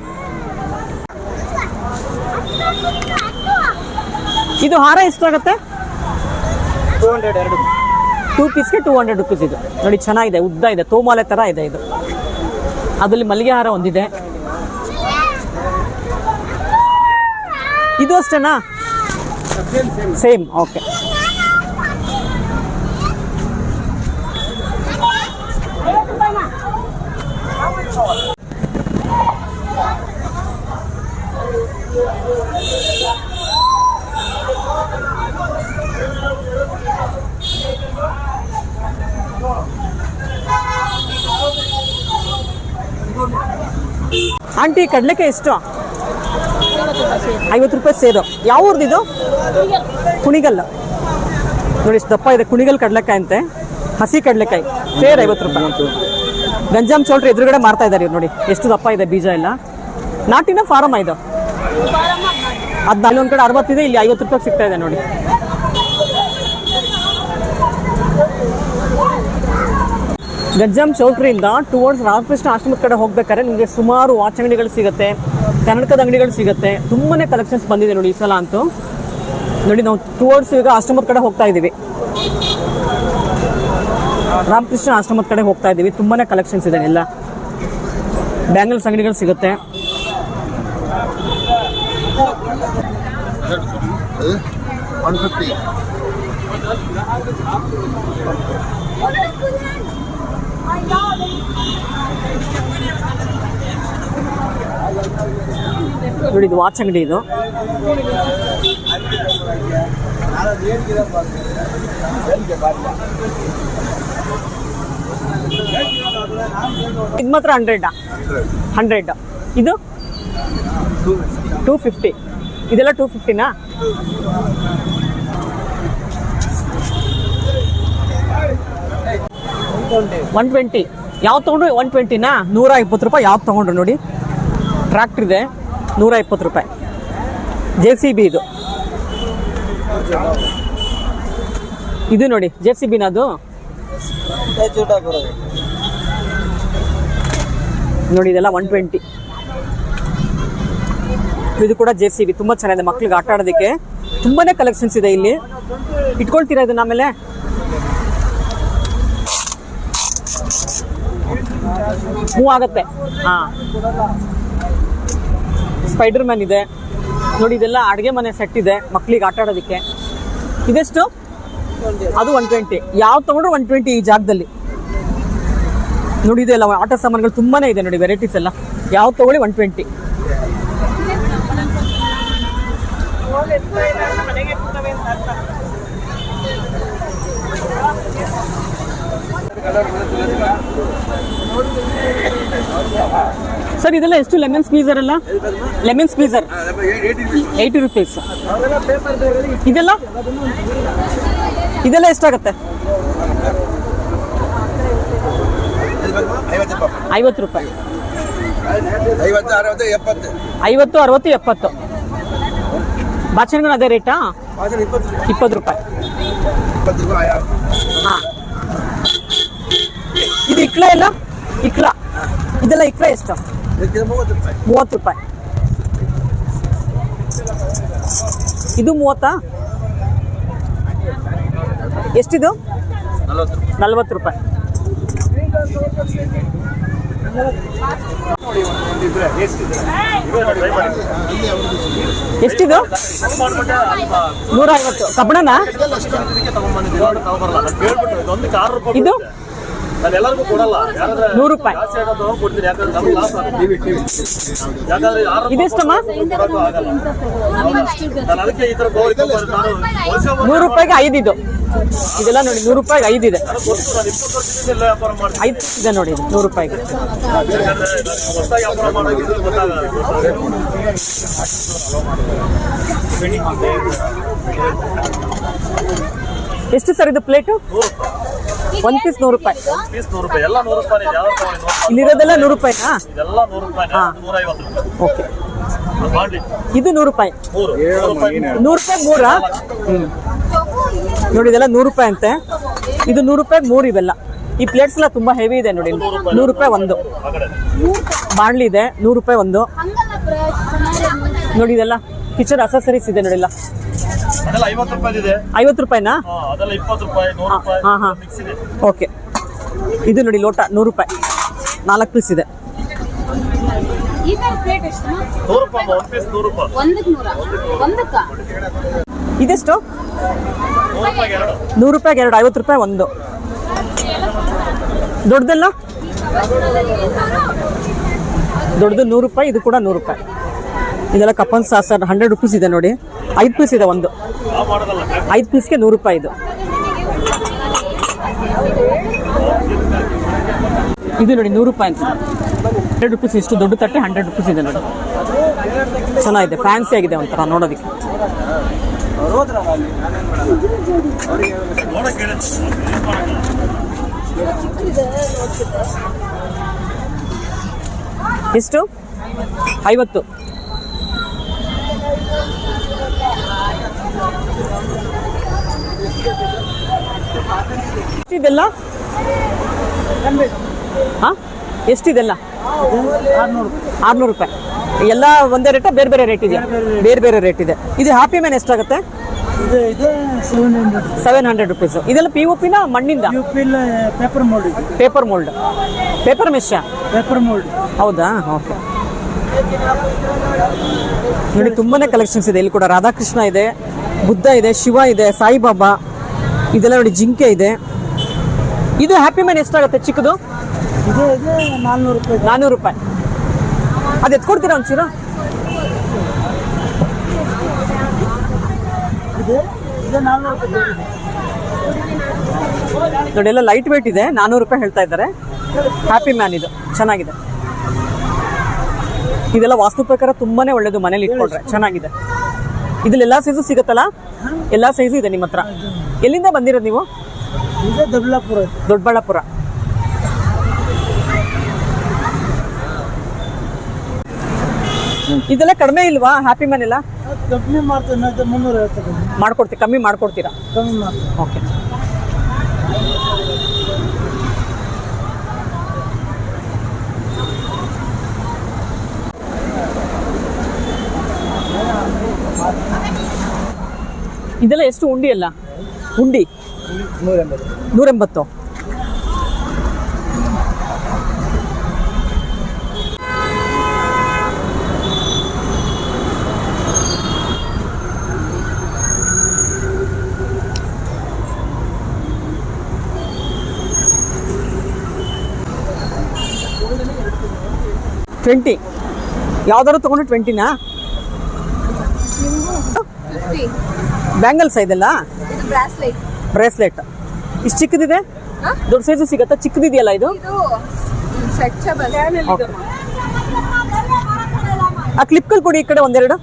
ಇದು ಹಾರ ಎಷ್ಟಾಗುತ್ತೆ? ಟೂ ಹಂಡ್ರೆಡ್ ಎರಡು. ಟೂ ಪೀಸ್ಗೆ ಟೂ ಹಂಡ್ರೆಡ್ ರುಪೀಸ್ ಇದು. ನೋಡಿ ಚೆನ್ನಾಗಿದೆ ಉದ್ದ ಇದೆ ತೋಮಾಲೆ ಥರ ಇದೆ ಇದು. ಅದರಲ್ಲಿ ಮಲ್ಲಿಗೆ ಹಾರ ಒಂದಿದೆ. ಇದು ಅಷ್ಟೇನಾ? ಸೇಮ್ ಓಕೆ ಆಂಟಿ ಕಡಲೆಕಾಯಿ ಎಷ್ಟು ಐವತ್ತು ರೂಪಾಯಿ ಸೇರು ಯಾವ ಊರ್ದು ಇದು? ಕುಣಿಗಲ್. ನೋಡಿ ಎಷ್ಟು ದಪ್ಪ ಇದೆ ಕುಣಿಗಲ್ ಕಡಲೆಕಾಯಿ ಅಂತೆ. ಹಸಿ ಕಡಲೆಕಾಯಿ. ಸೇರ್ ಐವತ್ತು ರೂಪಾಯಿ. ಗಂಜಾಮ್ ಚೋಳ್ರಿ ಎದುರುಗಡೆ ಮಾರ್ತಾ ಇದ್ದಾರೆ ನೋಡಿ. ಎಷ್ಟು ದಪ್ಪ ಇದೆ ಬೀಜ ಎಲ್ಲ. ನಾಟಿನ ಫಾರಮ್ ಇದು. ಅದು ಅಲ್ಲೊಂದು ಕಡೆ ಅರವತ್ತಿದೆ ಇಲ್ಲಿ ಐವತ್ತು ರೂಪಾಯಿ ಸಿಗ್ತಾ ಇದೆ ನೋಡಿ. ಗಜ್ಜಾಮ್ ಚೌಟ್ರಿಯಿಂದ ಟುವರ್ಡ್ಸ್ ರಾಮಕೃಷ್ಣ ಆಶ್ರಮದ ಕಡೆ ಹೋಗ್ಬೇಕಾದ್ರೆ ನಿಮಗೆ ಸುಮಾರು ವಾಚ್ ಅಂಗಡಿಗಳು ಸಿಗುತ್ತೆ ಕನ್ನಡಕದ ಅಂಗಡಿಗಳು ಸಿಗುತ್ತೆ. ತುಂಬಾನೇ ಕಲೆಕ್ಷನ್ಸ್ ಬಂದಿದೆ ನೋಡಿ ಈ ಸಲ ಅಂತೂ. ನೋಡಿ ನಾವು ಟುವರ್ಡ್ಸ್ ಈಗ ಆಶ್ರಮದ ಕಡೆ ಹೋಗ್ತಾ ಇದ್ದೀವಿ. ರಾಮಕೃಷ್ಣ ಆಶ್ರಮದ ಕಡೆ ಹೋಗ್ತಾ ಇದ್ದೀವಿ. ತುಂಬಾನೇ ಕಲೆಕ್ಷನ್ಸ್ ಇದೆ ಎಲ್ಲ. ಬ್ಯಾಂಗಲ್ಸ್ ಅಂಗಡಿಗಳು ಸಿಗುತ್ತೆ. ಒನ್ ಫಿಫ್ಟಿ ನೋಡಿ, ಇದು ವಾಚ್ ಅಂಗಡಿ ಇದು. ಇದು ಮಾತ್ರ ಹಂಡ್ರೆಡ್ ಹಂಡ್ರೆಡ್ ಇದು? ಟೂ ಫಿಫ್ಟಿ ಇದೆಲ್ಲ ಟೂ ಫಿಫ್ಟಿನಾ ಒನ್ ಟ್ವೆಂಟಿ ಯಾವ್ದು ತೊಗೊಂಡ್ರು ಒನ್ ಟ್ವೆಂಟಿನಾ ನೂರ ಇಪ್ಪತ್ತು ರೂಪಾಯಿ ಯಾವ್ದು ತೊಗೊಂಡ್ರು ನೋಡಿ. ಟ್ರ್ಯಾಕ್ಟ್ರ್ ಇದೆ. ನೂರ ಇಪ್ಪತ್ತು ರೂಪಾಯಿ. ಜೆ ಸಿ ಬಿ ಇದು. ಇದು ನೋಡಿ ಜೆ ಸಿ ಬಿನ ಅದು? ನೋಡಿ, ಇದೆಲ್ಲ ಒನ್ ಟ್ವೆಂಟಿ ಇದು ಕೂಡ ಜೆ ಸಿ ಬಿ ತುಂಬ ಚೆನ್ನಾಗಿದೆ ಮಕ್ಳಿಗೆ ಆಟ ಆಡೋದಕ್ಕೆ. ತುಂಬಾನೇ ಕಲೆಕ್ಷನ್ಸ್ ಇದೆ ಇಲ್ಲಿ. ಇಟ್ಕೊಳ್ತೀರಾ ಇದನ್ನ ಆಮೇಲೆ? ಹ್ಞೂ ಆಗುತ್ತೆ. ಹಾ. ಸ್ಪೈಡರ್ ಮ್ಯಾನ್ ಇದೆ. ನೋಡಿ, ಇದೆಲ್ಲ ಅಡುಗೆ ಮನೆ ಸೆಟ್ ಇದೆ ಮಕ್ಕಳಿಗೆ ಆಟ ಆಡೋದಕ್ಕೆ. ಇದೆಷ್ಟು ಅದು ಒನ್ ಟ್ವೆಂಟಿ ಯಾವ್ದು ತಗೊಂಡ್ರು ಒನ್ ಟ್ವೆಂಟಿ ಈ ಜಾಗದಲ್ಲಿ. ನೋಡಿ, ಇದೆಲ್ಲ ಆಟ ಸಾಮಾನುಗಳು ತುಂಬಾನೇ ಇದೆ ನೋಡಿ ವೆರೈಟೀಸ್ ಎಲ್ಲ. ಯಾವ್ದು ತಗೊಳ್ಳಿ ಒನ್ ಟ್ವೆಂಟಿ ಸರ್ ಇದೆಲ್ಲ ಎಷ್ಟು? ಲೆಮನ್ ಸ್ಕ್ವೀಸರ್ ಅಲ್ಲ? ಲೆಮನ್ ಸ್ಕ್ವೀಸರ್ ಏಯ್ಟಿ ರುಪೀಸ್ ಇದೆಲ್ಲ? ಇದೆಲ್ಲ ಎಷ್ಟಾಗುತ್ತೆ? ಐವತ್ತು ರೂಪಾಯಿ. ಐವತ್ತು, ಅರವತ್ತು, ಎಪ್ಪತ್ತು. ಬಾಚಣಿಗೂ ಅದೇ ರೇಟಾ? ಇಪ್ಪತ್ತು ರೂಪಾಯಿ. ಇದು ಇಕ್ಲ ಎಲ್ಲ? ಇಕ್ಲ ಇದೆಲ್ಲ ಇಕ್ಲ ಎಷ್ಟು? ಮೂವತ್ತು ರೂಪಾಯಿ. ಇದು ಮೂವತ್ತಾ? ಎಷ್ಟಿದು? ನಲ್ವತ್ತು ರೂಪಾಯಿ. ಎಷ್ಟಿದು? ನೂರ ಐವತ್ತು ಕಬ್ಬಣನಾ ಇದು? ಎಲ್ಲರಿಗೂ ಕೊಡಲ್ಲ. ನೂರು ರೂಪಾಯಿ ಜಾಸ್ತಿ ಆಗೋದು ಕೊಡ್ತೀನಿ ಯಾಕಂದ್ರೆ ನಮ್ಗೆ ಲಾಸ್ ಆಗುತ್ತೆ. ಯಾಕಂದ್ರೆ ಯಾರು ಇದೆಷ್ಟಮ್ಮ ಕೊಡೋದು ಆಗಲ್ಲ. ನಾನು ಅದಕ್ಕೆ ಈ ತರ ಗೋಲ್ಡ್ ನಾನು ನೂರು ರೂಪಾಯಿಗೆ ಐದು ಇದು. ಇದೆಲ್ಲ ನೋಡಿ ನೂರು ರೂಪಾಯಿಗೆ ಐದು ಇದೆ. ಐದು ಇದೆ ನೋಡಿ ನೂರು ರೂಪಾಯಿಗೆ ಎಷ್ಟು ಸರ್ ಇದು ಪ್ಲೇಟು? ಒಂದು ಪೀಸ್ ನೂರು ರೂಪಾಯಿ. ಪೀಸ್ ನೂರು ರೂಪಾಯಿ. ಎಲ್ಲ ನೂರು ರೂಪಾಯಿ ಯಾವ ತಗೊಳ್ಳಿ ನೂರು ರೂಪಾಯಿ ಇಲ್ಲಿರೋದೆಲ್ಲ ನೂರು ರೂಪಾಯಿನಾ? ಇದೆಲ್ಲ ನೂರು ರೂಪಾಯಿ. ನೂರ ಐವತ್ತು ರೂಪಾಯಿ. ಓಕೆ ಇದು ನೂರು ರೂಪಾಯಿ. ಮೂರು. ನೂರು ರೂಪಾಯಿ. ನೂರು ರೂಪಾಯಿ ಮೂರಾ. ನೋಡಿ ಇದೆಲ್ಲ ನೂರು ರೂಪಾಯಿ ಅಂತೆ. ಇದು ನೂರು ರೂಪಾಯಿ ಮೂರು ಇವೆಲ್ಲ. ಈ ಪ್ಲೇಟ್ಸ್ ಎಲ್ಲ ತುಂಬಾ ಹೆವಿ ಇದೆ ನೋಡಿ. ನೂರು ರೂಪಾಯಿ. ಒಂದು. ಆ ಕಡೆ. ಬಾಣ್ಲಿ ಇದೆ ನೂರು ರೂಪಾಯಿ ಒಂದು. ನೋಡಿ ಇದೆಲ್ಲ ಕಿಚನ್ ಅಸಸರೀಸ್ ಇದೆ ನೋಡಿ ಎಲ್ಲ. ಅದೆಲ್ಲ ಐವತ್ತು ರೂಪಾಯಿ ಇದೆ. ಐವತ್ತು ರೂಪಾಯಿನಾ? ಅದೆಲ್ಲ ಇಪ್ಪತ್ತು ರೂಪಾಯಿ ನೂರು ರೂಪಾಯಿ ಹಾ, ಹಾ. ಮಿಕ್ಸ್ ಇದೆ. ಓಕೆ. ಇದು ನೋಡಿ ಲೋಟ ನೂರು ರೂಪಾಯಿ. ನಾಲ್ಕು ಪೀಸ್ ಇದೆ. ಈ ತರ ಪ್ಲೇಟ್ ಎಷ್ಟು ನೂರು ರೂಪಾಯಿ ಒಂದು ಪೀಸ್ ನೂರು ರೂಪಾಯಿ. ಒಂದಕ್ಕೆ ನೂರ? ಒಂದಕ್ಕ? ಇದೆಷ್ಟು ನೂರು ರೂಪಾಯಿಗೆ ಎರಡು. ನೂರು ರೂಪಾಯಿಗೆ ಎರಡು ಐವತ್ತು ರೂಪಾಯಿ ಒಂದು. ದೊಡ್ಡದಲ್ಲ? ದೊಡ್ಡದು ನೂರು ರೂಪಾಯಿ ಇದು ಕೂಡ ನೂರು ರೂಪಾಯಿ. ಇದೆಲ್ಲ ಕಪ್ಪನ್ ಸಾಸರ್ ಹಂಡ್ರೆಡ್ ರುಪೀಸ್ ಇದೆ ನೋಡಿ. ಐದು ಪೀಸ್ ಇದೆ ಒಂದು. ಐದು ಪೀಸ್ಗೆ ನೂರು ರೂಪಾಯಿ ಇದು. ಇದು ನೋಡಿ ನೂರು ರೂಪಾಯಿ ಅಂತ. ಹಂಡ್ರೆಡ್ ರುಪೀಸ್ ಇಷ್ಟು ದೊಡ್ಡ ತಟ್ಟೆ ಹಂಡ್ರೆಡ್ ರುಪೀಸ್ ಇದೆ ನೋಡಿ. ಚೆನ್ನಾಗಿದೆ ಫ್ಯಾನ್ಸಿ ಆಗಿದೆ ಒಂಥರ ನೋಡೋದಕ್ಕೆ. ಎಷ್ಟು? ಐವತ್ತು. ಇದೆಲ್ಲ ಹಾ? ಎಷ್ಟಿದೆಲ್ಲ? ಆರ್ನೂರು ರೂಪಾಯಿ. ಎಲ್ಲ ಒಂದೇ ರೇಟ ಬೇರೆ ಬೇರೆ ರೇಟ್ ಇದೆ. ಬೇರೆ ಬೇರೆ ರೇಟ್ ಇದೆ. ಇದು ಹ್ಯಾಪಿ ಮ್ಯಾನ್ ಎಷ್ಟಾಗುತ್ತೆ? ಸೆವೆನ್ ಹಂಡ್ರೆಡ್ ರುಪೀಸ್ ಇದೆಲ್ಲ ಪಿ ಒ ಪಿನ ಮಣ್ಣಿಂದ? Paper mould paper mould paper mesh paper mould ಹೌದಾ? ಓಕೆ ನೋಡಿ ತುಂಬಾನೇ ಕಲೆಕ್ಷನ್ಸ್ ಇದೆ. ಇಲ್ಲಿ ಕೂಡ ರಾಧಾಕೃಷ್ಣ ಇದೆ. ಬುದ್ಧ ಇದೆ ಶಿವ ಇದೆ ಸಾಯಿಬಾಬಾ ಇದೆಲ್ಲ ನೋಡಿ ಜಿಂಕೆ ಇದೆ. ಇದು ಹ್ಯಾಪಿ ಮ್ಯಾನ್ ಎಷ್ಟಾಗುತ್ತೆ ಚಿಕ್ಕದು? ಇದು ಇದು ನಾಲ್ನೂರು ರೂಪಾಯಿ. ನಾನ್ನೂರು ರೂಪಾಯಿ. ಅದು ಎತ್ಕೊಡ್ತೀರಾ ಒಂಚೂರು? ಇದು ಇದು ನಾಲ್ನೂರು ರೂಪಾಯಿ ನೋಡಿ ಎಲ್ಲ ಲೈಟ್ ವೇಟ್ ಇದೆ ನಾನ್ನೂರು ರೂಪಾಯಿ ಹೇಳ್ತಾ ಇದ್ದಾರೆ. ಹ್ಯಾಪಿ ಮ್ಯಾನ್ ಇದು ಚೆನ್ನಾಗಿದೆ. ಇದೆಲ್ಲ ವಾಸ್ತು ಪ್ರಕಾರ ತುಂಬಾನೇ ಒಳ್ಳೇದು ಮನೇಲಿ ಇಟ್ಕೊಂಡ್ರೆ ಚೆನ್ನಾಗಿದೆ. ಇದ್ರಲ್ಲಿ ಎಲ್ಲಾ ಸೈಜು ಸಿಗುತ್ತಲ್ಲ? ಎಲ್ಲಾ ಸೈಜು ಇದೆ ನಿಮ್ಮ ಹತ್ರ. ಎಲ್ಲಿಂದ ಬಂದಿರೋದು ನೀವು? ದೊಡ್ಡಬಳ್ಳಾಪುರ. ದೊಡ್ಡಬಳ್ಳಾಪುರ. ಇದೆಲ್ಲ ಕಡಿಮೆ ಇಲ್ವಾ? ಹ್ಯಾಪಿ ಮನೆಲ್ಲ ಕಮ್ಮಿ ಮಾಡ್ತೀನಿ ಮಾಡ್ಕೊಡ್ತೀವಿ ಕಮ್ಮಿ ಮಾಡ್ಕೊಡ್ತೀರಾ? ಕಮ್ಮಿ ಓಕೆ ಇದೆಲ್ಲ ಎಷ್ಟು ಉಂಡಿ ಅಲ್ಲ? ಉಂಡಿ? ನೂರೆಂಬತ್ತು. ಟ್ವೆಂಟಿ ಯಾವ್ದಾರು ತಗೊಂಡ್ರೆ ಟ್ವೆಂಟಿನಾ ಬ್ಯಾಂಗಲ್ಸ್ ಇದೆಲ್ಲ ಇದು ಬ್ರಾಸ್ಲೆಟ್ ಬ್ರೇಸ್ಲೆಟ್ ಇಷ್ಟು ಚಿಕ್ಕದಿದೆ? ದೊಡ್ಡ ಸೈಜು ಸಿಗತ್ತಾ? ಚಿಕ್ಕದಿದೆಯಲ್ಲ ಇದು. ಆ ಕ್ಲಿಪ್ಗಳು ಕೊಡಿ ಈ ಕಡೆ ಒಂದೆರಡು.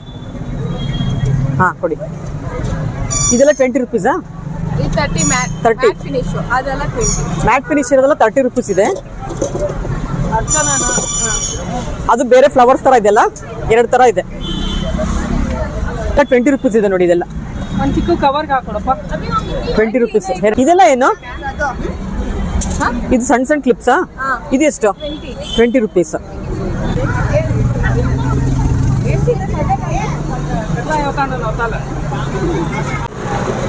ಹಾಂ ಕೊಡಿ. ಇದೆಲ್ಲ ಟ್ವೆಂಟಿ ರುಪೀಸಾ ಇದು ತರ್ಟಿ ಮ್ಯಾಟ್ ಫಿನಿಶ್ ಅದೆಲ್ಲ ಟ್ವೆಂಟಿ ಮ್ಯಾಟ್ ಫಿನಿಶ್ ಇರೋದೆಲ್ಲ ತರ್ಟಿ ರುಪೀಸ್ ಇದೆ. ಅದು ಬೇರೆ ಫ್ಲವರ್ಸ್ ಥರ ಇದೆಯಲ್ಲ? ಎರಡು ಥರ ಇದೆ. ಟ್ವೆಂಟಿ ರುಪೀಸ್ ಇದೆ ನೋಡಿ ಇದೆಲ್ಲ. ಒಂದು ಚಿಕ್ಕ ಕವರ್ಗೆ ಹಾಕೊಡಪ್ಪ. ಟ್ವೆಂಟಿ ರುಪೀಸ್ ಇದೆಲ್ಲ ಏನು? ಇದು ಸಣ್ಣ ಸಣ್ಣ ಕ್ಲಿಪ್ಸಾ ಇದು ಎಷ್ಟು? ಟ್ವೆಂಟಿ ರುಪೀಸ್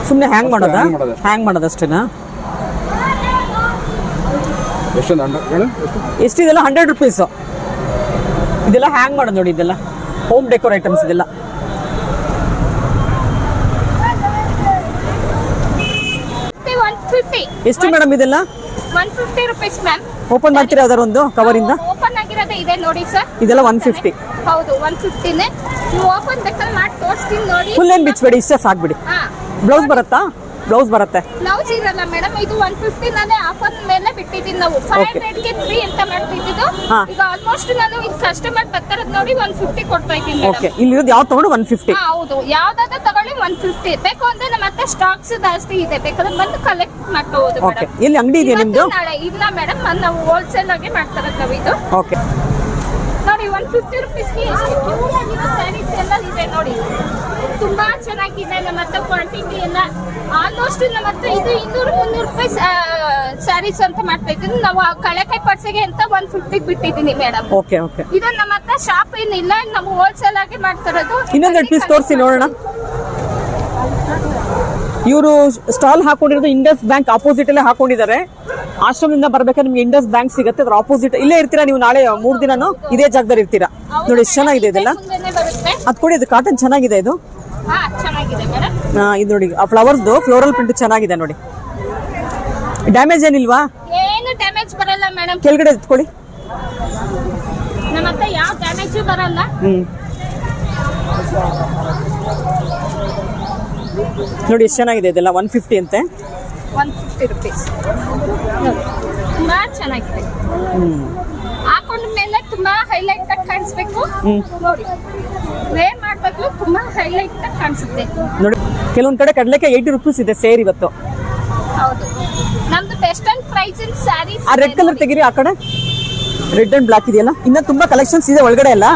ಸುಮ್ಮನೆ ಹ್ಯಾಂಗ್ ಮಾಡೋದಾ? ಹ್ಯಾಂಗ್ ಮಾಡೋದು. ಹಂಡ್ರೆಡ್ ಹೇಳು ಎಷ್ಟಿದೆಲ್ಲ? ಹಂಡ್ರೆಡ್ ರುಪೀಸು ಇದೆಲ್ಲ ಹ್ಯಾಂಗ್ ಮಾಡೋದು ನೋಡಿ ಇದೆಲ್ಲ. ಹೋಮ್ ಡೆಕೋರ್ ಐಟಮ್ಸ್ ಇದೆಲ್ಲ ಒನ್ ಫಿಫ್ಟಿ ಎಷ್ಟು ಮೇಡಮ್ ಇದೆಲ್ಲ? One fifty rupees ma'am open ಮಾಡ್ತೀರಾ ಅದರ ಒಂದು ಕವರ್ ಇಂದ? ಓಪನ್ ಆಗಿರೋದೇ ಇದೆ ನೋಡಿ ಸರ್ ಇದೆಲ್ಲ ಒನ್ ಫಿಫ್ಟಿ ಹೌದು ಒನ್ ಫಿಫ್ಟಿನೇ ನೀವು ಓಪನ್ ಬೇಕಾದ್ರೆ ಮಾಡಿ ತೋರಿಸ್ತೀನಿ ನೋಡಿ. ಫುಲ್ ಏನು ಬಿಚ್ಬೇಡಿ ಇಷ್ಟೇ ಸಾಕ್ಬಿಡಿ. ಹಾ. ಬ್ಲೌಸ್ ಬರುತ್ತಾ? ಬ್ಲೌಸ್ ಬರುತ್ತೆ? ಬ್ಲೌಸ್ ಇರಲ್ಲ ಮೇಡಮ್ ಇದು ಒನ್ ಫಿಫ್ಟಿ ನಾನೇ ಆಫರ್ ಮೇಲೆ ಬಿಟ್ಟಿದ್ದೀನಿ ನಾವು. ಫೈವ್. ಹಂಡ್ರೆಡ್ಗೆ ತ್ರೀ ಅಂತ ಮಾಡ್ತಿದ್ದು ಹಾ. ಈಗ ಆಲ್ಮೋಸ್ಟ್ ನಾನು ಈಗ ಕಸ್ಟಮರ್ ಬರ್ತಾರದ್ ನೋಡಿ ಒನ್ ಫಿಫ್ಟಿ ಕೊಡ್ತಾ ಇದ್ದೀನಿ ಓಕೆ ಇಲ್ಲಿರೋದು ಯಾವ್ದು ತಗೊಂಡು ಒನ್ ಫಿಫ್ಟಿ ಹೌದು. ಯಾವ್ದಾದ್ರು ತಗೊಳ್ಳಿ ಒನ್ ಫಿಫ್ಟಿ ಬೇಕು ಅಂದ್ರೆ ನಮ್ಮ ಹತ್ರ ಸ್ಟಾಕ್ಸ್ ಜಾಸ್ತಿ ಇದೆ. ಬೇಕಾದ್ರೆ ಬಂದು ಕಲೆಕ್ಟ್ ಮಾಡ್ಕೋಬಹುದು ಓಕೆ ಮೇಡಮ್ ಎಲ್ಲಿ ಅಂಗಡಿ ಇದೆಯಾ ನಿಮ್ಮದು ನಾಳೆ ಇಲ್ಲ ಮೇಡಮ್ ನಾವು ಹೋಲ್ಸೇಲ್ ಆಗಿ ಮಾಡ್ತಾರದ್ ನಾವು ಇದು ಓಕೆ ನೋಡಿ ಒನ್ ಫಿಫ್ಟಿ ರುಪೀಸ್ಗೆ ಎಷ್ಟು ಆಗಿರೋ ಸ್ಯಾರೀಸ್ ಎಲ್ಲ ಇದೆ ನೋಡಿ. ತುಂಬಾ ಚೆನ್ನಾಗಿದೆ ನಮ್ಮ ಹತ್ರ ಕ್ವಾಂಟಿಟಿ ಎಲ್ಲ. ಆಲ್ಮೋಸ್ಟ್ ನಮ್ಮ ಹತ್ರ ಇದು ಇನ್ನೂರು ಮುನ್ನೂರು ರೂಪಾಯಿ ಸ್ಯಾರೀಸ್ ಅಂತ ಮಾಡ್ತಾ ಇದ್ದೀನಿ. ನಾವು ಕಳೆ ಕಳೆಕಾಯಿ ಪರ್ಸೆಗೆ ಅಂತ ಒನ್ ಫಿಫ್ಟಿಗೆ ಬಿಟ್ಟಿದ್ದೀನಿ ಮೇಡಮ್ ಓಕೆ ಓಕೆ ಇದು ನಮ್ಮ ಹತ್ರ ಶಾಪ್ ಏನಿಲ್ಲ ನಾವು ಹೋಲ್ಸೇಲ್ ಆಗಿ ಮಾಡ್ತಿರೋದು ಇನ್ನೊಂದು ಪೀಸ್ ತೋರಿಸಿ ನೋಡೋಣ. ಇವರು ಸ್ಟಾಲ್ ಹಾಕೊಂಡಿರೋದು ಇಂಡಸ್ ಬ್ಯಾಂಕ್ ಅಪೋಸಿಟ್ ಅಲ್ಲೇ ಹಾಕೊಂಡಿದ್ದಾರೆ. ಆಶ್ರಮದಿಂದ ಬರ್ಬೇಕಾದ್ರೆ ನಿಮ್ಗೆ ಇಂಡಸ್ ಬ್ಯಾಂಕ್ ಸಿಗುತ್ತೆ. ಅದ್ರ ಆಪೋಸಿಟ್ ಇಲ್ಲೇ ಇರ್ತೀರಾ ನೀವು ನಾಳೆ ಮೂರ್ ದಿನಾನು ಇದೇ ಜಾಗದಲ್ಲಿ ಇರ್ತೀರಾ? ನೋಡಿ ಎಷ್ಟು ಚೆನ್ನಾಗಿದೆ ಇದೆಲ್ಲ. ಅದು ಕೊಡಿ ಇದು ಕಾಟನ್ ಚೆನ್ನಾಗಿದೆ ಇದು. ಇದು ನೋಡಿ ಆ ಫ್ಲವರ್ಸ್ದು ಫ್ಲೋರಲ್ ಪ್ರಿಂಟ್ ಚೆನ್ನಾಗಿದೆ ನೋಡಿ. ಡ್ಯಾಮೇಜ್ ಏನಿಲ್ವಾ? ಕೆಳಗಡೆ ಎತ್ಕೊಳ್ಳಿ ಯಾವ ಡ್ಯಾಮೇಜ್ ಬರಲ್ಲ. ಹ್ಮ್. ನೋಡಿ ಎಷ್ಟು ಚೆನ್ನಾಗಿದೆ ಇದೆಲ್ಲ? ಒನ್ ಫಿಫ್ಟಿ ಅಂತೆ. ಒನ್ ಫಿಫ್ಟಿ ರುಪೀಸ್ ತುಂಬಾ ಚೆನ್ನಾಗಿದೆ. ಹಾಕೊಂಡ ಮೇಲೆ ತುಂಬಾ ಹೈಲೈಟ್ ಆಗಿ ಕಾಣಿಸ್ಬೇಕು. ನೋಡಿ ವೇರ್ ಮಾಡಬೇಕು ತುಂಬಾ ಹೈಲೈಟ್ ಆಗಿ ಕಾಣಿಸುತ್ತೆ. ನೋಡಿ ಕೆಲವೊಂದು ಕಡೆ ಕಡಲೆಕಾಯಿ ಏಯ್ಟಿ ರುಪೀಸ್ ಇದೆ ಸೇರಿ ಇವತ್ತು. ಹೌದು. ನಮ್ದು best and price in sarees ಆ ರೆಡ್ ಕಲರ್ ತೆಗಿರಿ ಆ ಕಡೆ. ರೆಡ್ ಅಂಡ್ ಬ್ಲಾಕ್ ಇದೆಯಲ್ಲ? ಇನ್ನ ತುಂಬಾ ಕಲೆಕ್ಷನ್ಸ್ ಇದೆ ಒಳಗಡೆ ಎಲ್ಲ.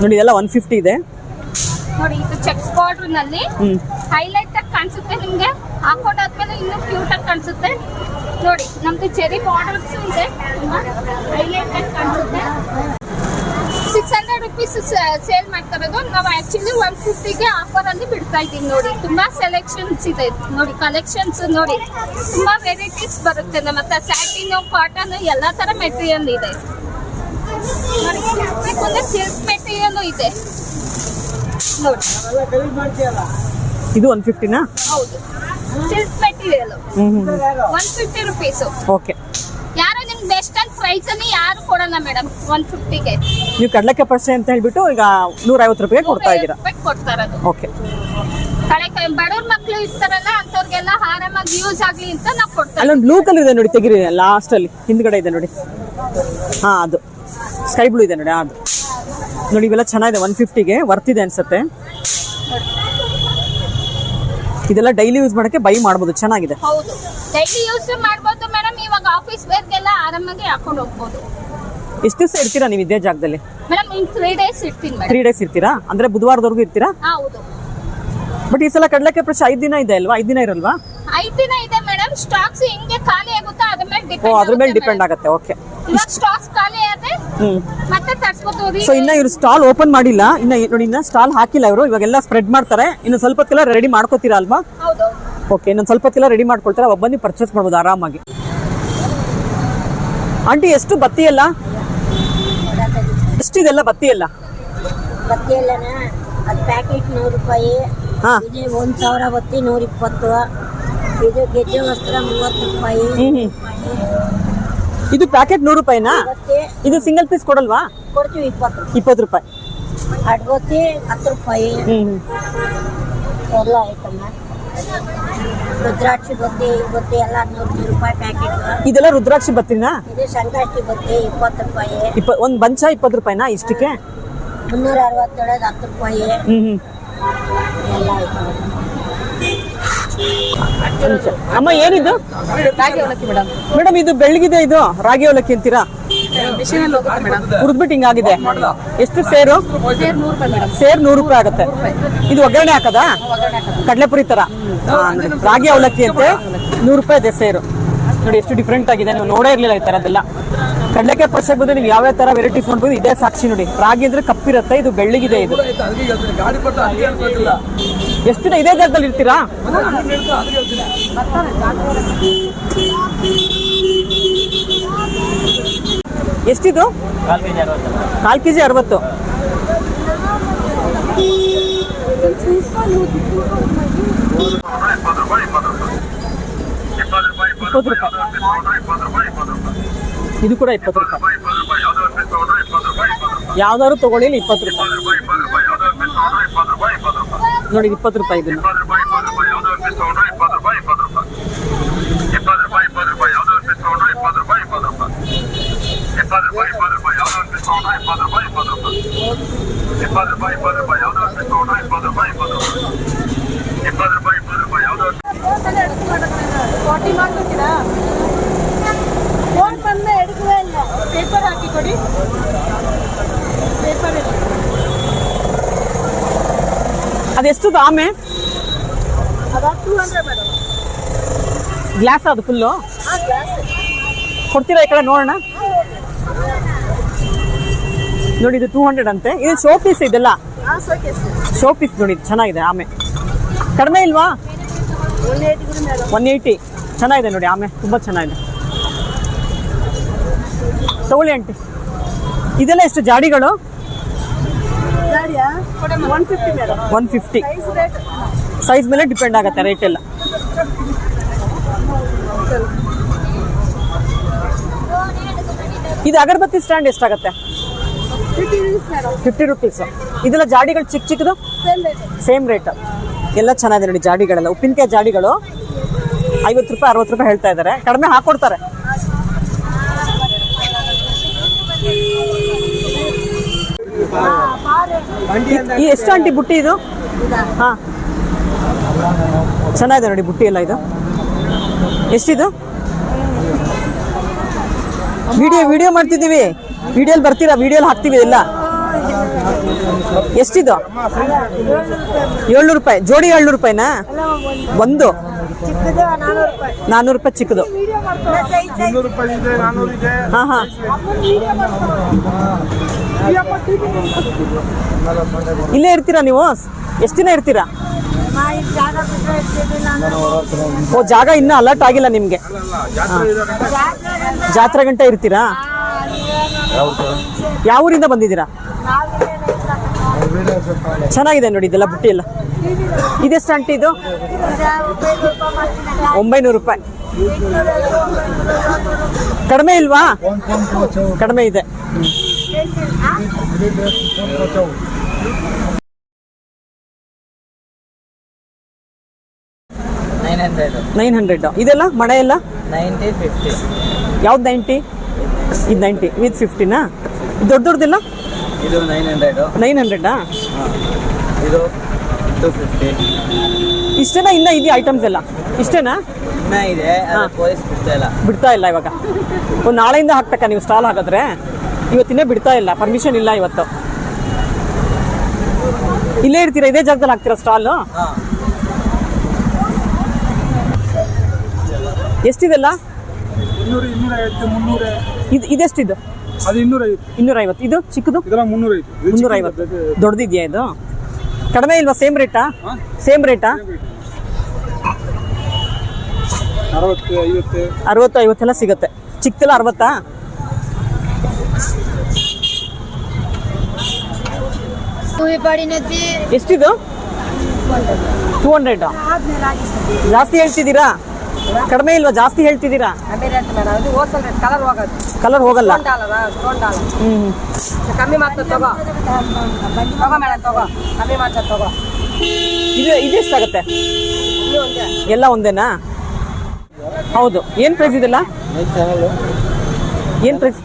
ನೋಡಿ ಇದೆಲ್ಲ ಒನ್ ಫಿಫ್ಟಿ ಇದೆ. ನೋಡಿ ಇದು ಚೆಕ್ ಬಾರ್ಡರ್ನಲ್ಲಿ ಹೈಲೈಟ್ ಆಗಿ ಕಾಣಿಸುತ್ತೆ ನಿಮ್ಗೆ. ಹಾಕೊಂಡಾದ್ಮೇಲೆ ಇನ್ನೂ ಕ್ಯೂಟ್ ಆಗಿ ಕಾಣಿಸುತ್ತೆ. ನೋಡಿ ನಮ್ದು ಚೆರಿ ಬಾರ್ಡರ್ಸ್ ಇದೆ. ತುಂಬಾ ಹೈಲೈಟ್ ಆಗಿ ಕಾಣಿಸುತ್ತೆ. ಸಿಕ್ಸ್ ಹಂಡ್ರೆಡ್ ರುಪೀಸ್ ಸೇಲ್ ಮಾಡ್ತಾ ಇರೋದು. ನಾವು ಆಕ್ಚುಲಿ ಒನ್ ಫಿಫ್ಟಿಗೆ ಆಫರ್ ಅಲ್ಲಿ ಬಿಡ್ತಾ ಇದ್ದೀವಿ ನೋಡಿ. ತುಂಬಾ ಸೆಲೆಕ್ಷನ್ಸ್ ಇದೆ. ನೋಡಿ ಕಲೆಕ್ಷನ್ಸ್ ನೋಡಿ. ತುಂಬಾ ವೆರೈಟೀಸ್ ಬರುತ್ತೆ. ನಮ್ಮ ಹತ್ರ ಸ್ಯಾಟಿನ್ ಕಾಟನ್ ಎಲ್ಲಾ ತರ ಮೆಟೀರಿಯಲ್ ಇದೆ. ನೋಡಿ ಸಿಲ್ಕ್ ಮೆಟೀರಿಯಲ್ ಇದೆ. ಇದು ಒನ್ ಫಿಫ್ಟಿನಾ ಹೌದು. Silk material one fifty rupees okay ಯಾರು ನಿಮ್ಗೆ ಬೆಸ್ಟ್ ಅಂಡ್ ಪ್ರೈಸ್ ಅಲ್ಲಿ ಯಾರು ಕೊಡಲ್ಲ ಮೇಡಮ್ ಒನ್ ಫಿಫ್ಟಿಗೆ ನೀವು ಕಡಲಕ್ಕೆ ಪರ್ಸೆ ಅಂತ ಹೇಳ್ಬಿಟ್ಟು ಈಗ ನೂರ ಐವತ್ತು ರೂಪಾಯಿ ಕೊಡ್ತಾ ಇದ್ದೀರಾ? ಕೊಡ್ತಾ ಇರೋದು. ಓಕೆ ಕಳೆ ಬಡವ್ರ ಮಕ್ಳು ಇರ್ತಾರಲ್ಲ ಅಂತವ್ರಿಗೆಲ್ಲ ಆರಾಮಾಗಿ ಯೂಸ್ ಆಗ್ಲಿ ಅಂತ ನಾವು ಕೊಡ್ತಾ ಅಲ್ಲೊಂದು ಬ್ಲೂ ಕಲರ್ ಇದೆ ನೋಡಿ ತೆಗಿರಿ ಲಾಸ್ಟ್ ಅಲ್ಲಿ. ಹಿಂದ್ಗಡೆ ಇದೆ ನೋಡಿ. ಹಾ ಅದು. ಸ್ಕೈ ಬ್ಲೂ ಇದೆ ನೋಡಿ ಅದು. ನೋಡಿ ಇವೆಲ್ಲ ಚೆನ್ನಾಗಿದೆ. ಒನ್ ಫಿಫ್ಟಿಗೆ ವರ್ತಿದೆ ಅನ್ಸುತ್ತೆ. ಇದೆಲ್ಲ ಡೈಲಿ ಯೂಸ್ ಮಾಡಕ್ಕೆ ಬೈ ಮಾಡ್ಬೋದು. ಚೆನ್ನಾಗಿದೆ. ಹೌದು. ಡೈಲಿ ಯೂಸ್ ಮಾಡ್ಬೋದು ಮೇಡಮ್ ಇವಾಗ ಆಫೀಸ್ ವೇರ್ಗೆಲ್ಲ ಆರಾಮಾಗಿ ಹಾಕೊಂಡು ಹೋಗ್ಬೋದು. ಎಷ್ಟು ದಿವಸ ಇರ್ತೀರಾ ನೀವು ಇದೇ ಜಾಗದಲ್ಲಿ? ಮೇಡಮ್ ಇನ್ ತ್ರೀ ಡೇಸ್ ಇರ್ತೀನಿ ಮೇಡಮ್ ತ್ರೀ ಡೇಸ್ ಇರ್ತೀರಾ? ಅಂದ್ರೆ ಬುಧವಾರದವರೆಗೂ ಇರ್ತೀರಾ? ಹೌದು. ಬಟ್ ಈ ಸಲ ಕಡಲೆಕಾಯಿ ಪ್ರಶ್ನೆ ಐದು ದಿನ ಇದೆ ಅಲ್ವಾ? ಐದು ದಿನ ಇರಲ್ವಾ? ಐದ್ ದಿನ ಇದೆ ಸ್ಟಾಕ್ಸ್ ಹೆಂಗೆ ಖಾಲಿ ಆಗುತ್ತಾ? ಅದ್ರ ಮೇಲೆ ಓ ಅದ್ರ ಮೇಲೆ ಡಿಪೆಂಡ್ ಡಿಪೆಂಡ್ ಆಗುತ್ತೆ ಓಕೆ ಇವಾಗ ಸ್ಟಾಕ್ಸ್ ಖಾಲಿ ಆದ್ರೆ ಹ್ಮ್. ಮತ್ತೆ ತರ್ಸ್ಕೊತೀವಿ ಸೊ ಇನ್ನ ಇವ್ರು ಸ್ಟಾಲ್ ಓಪನ್ ಮಾಡಿಲ್ಲ. ಇನ್ನ ನೋಡಿ ಇನ್ನ ಸ್ಟಾಲ್ ಹಾಕಿಲ್ಲ ಇವರು. ಇವಾಗೆಲ್ಲ ಸ್ಪ್ರೆಡ್ ಮಾಡ್ತಾರೆ. ಇನ್ನು ಸ್ವಲ್ಪ ಹೊತ್ತಿಗೆಲ್ಲ ರೆಡಿ ಮಾಡ್ಕೋತೀರಾ ಅಲ್ವಾ? ಹೌದು. ಓಕೆ ಇನ್ನೊಂದು ಸ್ವಲ್ಪ ಹೊತ್ತಿಗೆಲ್ಲ ರೆಡಿ ಮಾಡ್ಕೊಳ್ತಾರೆ. ಅವಾಗ ಬನ್ನಿ ಪರ್ಚೇಸ್ ಮಾಡ್ಬೋದು ಆರಾಮಾಗಿ. ಆಂಟಿ ಎಷ್ಟು ಬತ್ತಿ ಎಲ್ಲ? ಎಷ್ಟಿದೆಲ್ಲ ಬತ್ತಿ ಎಲ್ಲ? ಬತ್ತಿ ಎಲ್ಲನ? ಅದು ಪ್ಯಾಕೆಟ್ ನೂರು ರೂಪಾಯಿ. ಹಾ. ಇದು ಒಂದು ಸಾವಿರ ಬತ್ತಿ ನೂರ ಇಪ್ಪತ್ತು ಇದು ಗೆಜ್ಜೆ ವಸ್ತ್ರ ಮೂವತ್ತು ರೂಪಾಯಿ ಹ್ಮ್ ಹ್ಮ್. ಇದು ಪ್ಯಾಕೆಟ್ ನೂರು ರೂಪಾಯಿನಾ? ಇದು ಸಿಂಗಲ್ ಪೀಸ್ ಕೊಡಲ್ವಾ? ಕೊಡ್ತೀವಿ ಇಪ್ಪತ್ತು ಇಪ್ಪತ್ತು ರೂಪಾಯಿ. ಹತ್ತು ರೂಪಾಯಿ. ಹ್ಮ್ ಹ್ಮ್. ಎಲ್ಲ ರುದ್ರಾಕ್ಷಿ ಬತ್ತಿ ಬತ್ತಿ ಎಲ್ಲ ನೂರು ನೂರು ರೂಪಾಯಿ ಪ್ಯಾಕೆಟ್. ಇದೆಲ್ಲ ರುದ್ರಾಕ್ಷಿ ಬತ್ತಿನಾ? ಇದು ಸಂಕಷ್ಟಿ ಬತ್ತಿ ಇಪ್ಪತ್ತು ರೂಪಾಯಿ. ಇಪ್ಪ ಒಂದು ಬಂಚ ಇಪ್ಪತ್ತು ರೂಪಾಯಿನಾ ಇಷ್ಟಕ್ಕೆ? ಮುನ್ನೂರ ಅರವತ್ತೇಳದು ಹತ್ತು ರೂಪಾಯಿ. ಹ್ಮ್ ಹ್ಮ್. ಎಲ್ಲ ಐಟಮ್ ಅಮ್ಮ, ಏನಿದು? ಮೇಡಮ್ ಇದು ಬೆಳ್ಳಗಿದೆ ಇದು? ರಾಗಿ ಅವಲಕ್ಕಿ ಅಂತೀರಾ? ಹುರಿದ್ಬಿಟ್ಟು ಹಿಂಗಾಗಿದೆ. ಎಷ್ಟು ಸೇರು? ಸೇರ್ ನೂರು ರೂಪಾಯಿ ಮೇಡಮ್ ಸೇರ್ ನೂರು ರೂಪಾಯಿ ಆಗುತ್ತೆ. ಇದು ಒಗ್ಗರಣೆ ಹಾಕದ? ಕಡಲೆಪುರಿ ತರ. ರಾಗಿ ಅವಲಕ್ಕಿ ಅಂತೆ. ನೂರು ರೂಪಾಯಿ ಇದೆ ಸೇರು. ನೋಡಿ, ಎಷ್ಟು ಡಿಫ್ರೆಂಟ್ ಆಗಿದೆ. ನೀವು ನೋಡೇ ಇರ್ಲಿಲ್ಲ ಈ ತರದೆಲ್ಲ ಕಡಲೆಕಾಯಿ ಪರ್ಸೆಗೆ ಬಂದ್ರೆ ನೀವು ಯಾವ್ಯಾವ ತರ ವೆರೈಟೀಸ್ ನೋಡ್ಬೋದು ಇದೇ ಸಾಕ್ಷಿ ನೋಡಿ. ರಾಗಿ ಅಂದ್ರೆ ಕಪ್ಪಿರುತ್ತೆ. ಇದು ಬೆಳ್ಳಿಗಿದೆ ಇದು. ಎಷ್ಟು ದಿನ ಇದೇ ಜಾಗದಲ್ಲಿ ಇರ್ತೀರಾ? ಎಷ್ಟಿದು? ಕಾಲ್ ಕೆಜಿ ಅರವತ್ತು. ಇಪ್ಪತ್ತು ರೂಪಾಯಿ. ಇದು ಕೂಡ ಇಪ್ಪತ್ತು ರೂಪಾಯಿ. ಯಾವ್ದಾದ್ರು ತಗೊಳ್ಳಿ ಇಪ್ಪತ್ತು ರೂಪಾಯಿ. ನೋಡಿ ಇದೆ ಇಪ್ಪತ್ತು ರೂಪಾಯಿ ಇದನ್ನು ಫೋನ್ ಬಂದ ಹಿಡಿದುವೇ ಇಲ್ಲ ಪೇಪರ್ ಹಾಕಿ ಕೊಡಿ ಪೇಪರ್ ಇಲ್ಲ ಅದೆಷ್ಟು ಆಮೆ ಗ್ಲಾಸ್ ಅದು ಫುಲ್ಲು ಕೊಡ್ತೀರಾ ಈ ಕಡೆ ನೋಡೋಣ? ನೋಡಿ ಇದು ಟೂ ಹಂಡ್ರೆಡ್ ಅಂತೆ. ಇದು ಶೋ ಪೀಸ್ ಇದೆಲ್ಲ ಶೋ ಪೀಸ್ ನೋಡಿ ಚೆನ್ನಾಗಿದೆ ಆಮೆ. ಕಡಿಮೆ ಇಲ್ವಾ? ಒನ್ ಏಯ್ಟಿ ಚೆನ್ನಾಗಿದೆ ನೋಡಿ ಆಮೆ ತುಂಬ ಚೆನ್ನಾಗಿದೆ. ತಗೊಳ್ಳಿ ಆಂಟಿ ಇದೆಲ್ಲ ಎಷ್ಟು ಜಾಡಿಗಳು? ಒನ್ ಫಿಫ್ಟಿ ಸೈಜ್ ಮೇಲೆ ಡಿಪೆಂಡ್ ಆಗುತ್ತೆ ರೇಟ್ ಎಲ್ಲ. ಇದು ಅಗರಬತ್ತಿ ಸ್ಟ್ಯಾಂಡ್ ಎಷ್ಟಾಗತ್ತೆ? ಫಿಫ್ಟಿ ರುಪೀಸ್ ಇದೆಲ್ಲ ಜಾಡಿಗಳು ಚಿಕ್ಕ ಚಿಕ್ಕದು ಸೇಮ್ ರೇಟ್ ಎಲ್ಲ ಚೆನ್ನಾಗಿದೆ ನೋಡಿ ಜಾಡಿಗಳೆಲ್ಲ. ಉಪ್ಪಿನಕಾಯಿ ಜಾಡಿಗಳು ಐವತ್ತು ರೂಪಾಯಿ ಅರವತ್ತು ರೂಪಾಯಿ ಹೇಳ್ತಾ ಇದ್ದಾರೆ. ಕಡಿಮೆ ಹಾಕೊಡ್ತಾರೆ. ಎಷ್ಟು ಆಂಟಿ ಬುಟ್ಟಿ ಇದು? ಹಾಂ. ಚೆನ್ನಾಗಿದೆ ನೋಡಿ ಬುಟ್ಟಿ ಎಲ್ಲ ಇದು. ಎಷ್ಟಿದು? ವಿಡಿಯೋ ವಿಡಿಯೋ ಮಾಡ್ತಿದ್ದೀವಿ. ವಿಡಿಯೋಲಿ ಬರ್ತೀರಾ? ವಿಡಿಯೋಲಿ ಹಾಕ್ತೀವಿ ಎಲ್ಲ. ಎಷ್ಟಿದು? ಏಳ್ನೂರು ರೂಪಾಯಿ. ಜೋಡಿ ಏಳ್ನೂರು ರೂಪಾಯಿನಾ? ಒಂದು. ನಾನ್ನೂರು ರೂಪಾಯಿ. ಚಿಕ್ಕದು. ಹಾಂ ಹಾಂ. ಇಲ್ಲೇ ಇರ್ತೀರಾ ನೀವು? ಎಷ್ಟು ದಿನ ಇರ್ತೀರಾ? ಓ ಜಾಗ ಇನ್ನೂ ಅಲರ್ಟ್ ಆಗಿಲ್ಲ ನಿಮಗೆ. ಜಾತ್ರೆ ಗಂಟೆ. ಇರ್ತೀರಾ? ಯಾವ ಊರಿಂದ ಬಂದಿದ್ದೀರಾ? ಚೆನ್ನಾಗಿದೆ ನೋಡಿ ಇದೆಲ್ಲ ಬುಟ್ಟಿ ಎಲ್ಲ ಇದೆಷ್ಟು ಆಂಟಿ ಇದು? ಒಂಬೈನೂರು ರೂಪಾಯಿ. ಕಡಿಮೆ ಇಲ್ವಾ? ಕಡಿಮೆ ಇದೆ. Nine hundred. ಇದೆಲ್ಲ ಮಳೆ ಎಲ್ಲ? ಯಾವ್ದು ನೈಂಟಿ? ಇದು ನೈಂಟಿ. ವಿತ್ ಫಿಫ್ಟಿನಾ? ದೊಡ್ಡ ದೊಡ್ಡದಿಲ್ಲ? ಇದು ನೈನ್ ಹಂಡ್ರೆಡ್. ನೈನ್ ಹಂಡ್ರೆಡಾ ಇದು ಟು ಫಿಫ್ಟಿ ಇಷ್ಟೇನಾ? ಇನ್ನ ಇದೆಯಾ ಐಟಮ್ಸ್ ಎಲ್ಲ? ಇಷ್ಟೇನಾ? ಇನ್ನ ಇದೆ ಹಾ. ಪೊಲೀಸ್ ಬಿಡ್ತಾ ಇಲ್ಲ. ಬಿಡ್ತಾ ಇಲ್ಲ ಇವಾಗ. ಒಂದು ನಾಳೆಯಿಂದ ಹಾಕ್ಬೇಕಾ ನೀವು ಸ್ಟಾಲ್ ಹಾಕಿದ್ರೆ ಇವತ್ತಿನೇ ಬಿಡ್ತಾ ಇಲ್ಲ ಪರ್ಮಿಷನ್ ಇಲ್ಲ ಇವತ್ತು. ಇಲ್ಲೇ ಇರ್ತೀರಾ? ಇದೇ ಜಾಗದಲ್ಲಿ ಹಾಕ್ತೀರಾ ಸ್ಟಾಲು ಹಾಂ. ಎಷ್ಟಿದೆಲ್ಲ? ಇನ್ನೂರು ಇನ್ನೂರೈವತ್ತು ಮುನ್ನೂರ. ಇದು ಇದೆಷ್ಟಿದು? ಅದು ಇನ್ನೂರೈವತ್ತು. ಇನ್ನೂರೈವತ್ತು. ಇದು ಚಿಕ್ಕದು? ಮುನ್ನೂರ ಐವತ್ತು ಇದು ಮುನ್ನೂರೈವತ್ತು. ದೊಡ್ಡದಿದೆಯಾ ಇದು? ಕಡಿಮೆ ಇಲ್ವಾ? ಸೇಮ್ ರೇಟಾ ಸೇಮ್ ರೇಟಾ ಅರವತ್ತು ಐವತ್ತು. ಅರವತ್ತು ಐವತ್ತೆಲ್ಲ ಸಿಗುತ್ತೆ. ಚಿಕ್ಕದೆಲ್ಲ ಅರವತ್ತಾ? ಎಷ್ಟಿದು? ಟೂ ಹಂಡ್ರೆಡ್ ಜಾಸ್ತಿ ಹೇಳ್ತಿದ್ದೀರಾ? ಕಡಿಮೆ ಇಲ್ವಾ? ಜಾಸ್ತಿ ಹೇಳ್ತಿದ್ದೀರಾ? ಕಲರ್ ಹೋಗಲ್ಲ? ಹ್ಮ್ ಕಮ್ಮಿ ಮಾಡ್ತಾ ತಗೋ. ತಗೋ ಮೇಡಮ್ ತಗೋ. ಕಮ್ಮಿ ಮಾಡ್ತಾ ತಗೋ. ಇದು ಇದೆಷ್ಟಾಗತ್ತೆ ಎಲ್ಲ ಒಂದೇನಾ? ಹೌದು. ಏನು ಪ್ರೈಸ್ ಇದೆಲ್ಲ? ಏನು ಪ್ರೈಸ್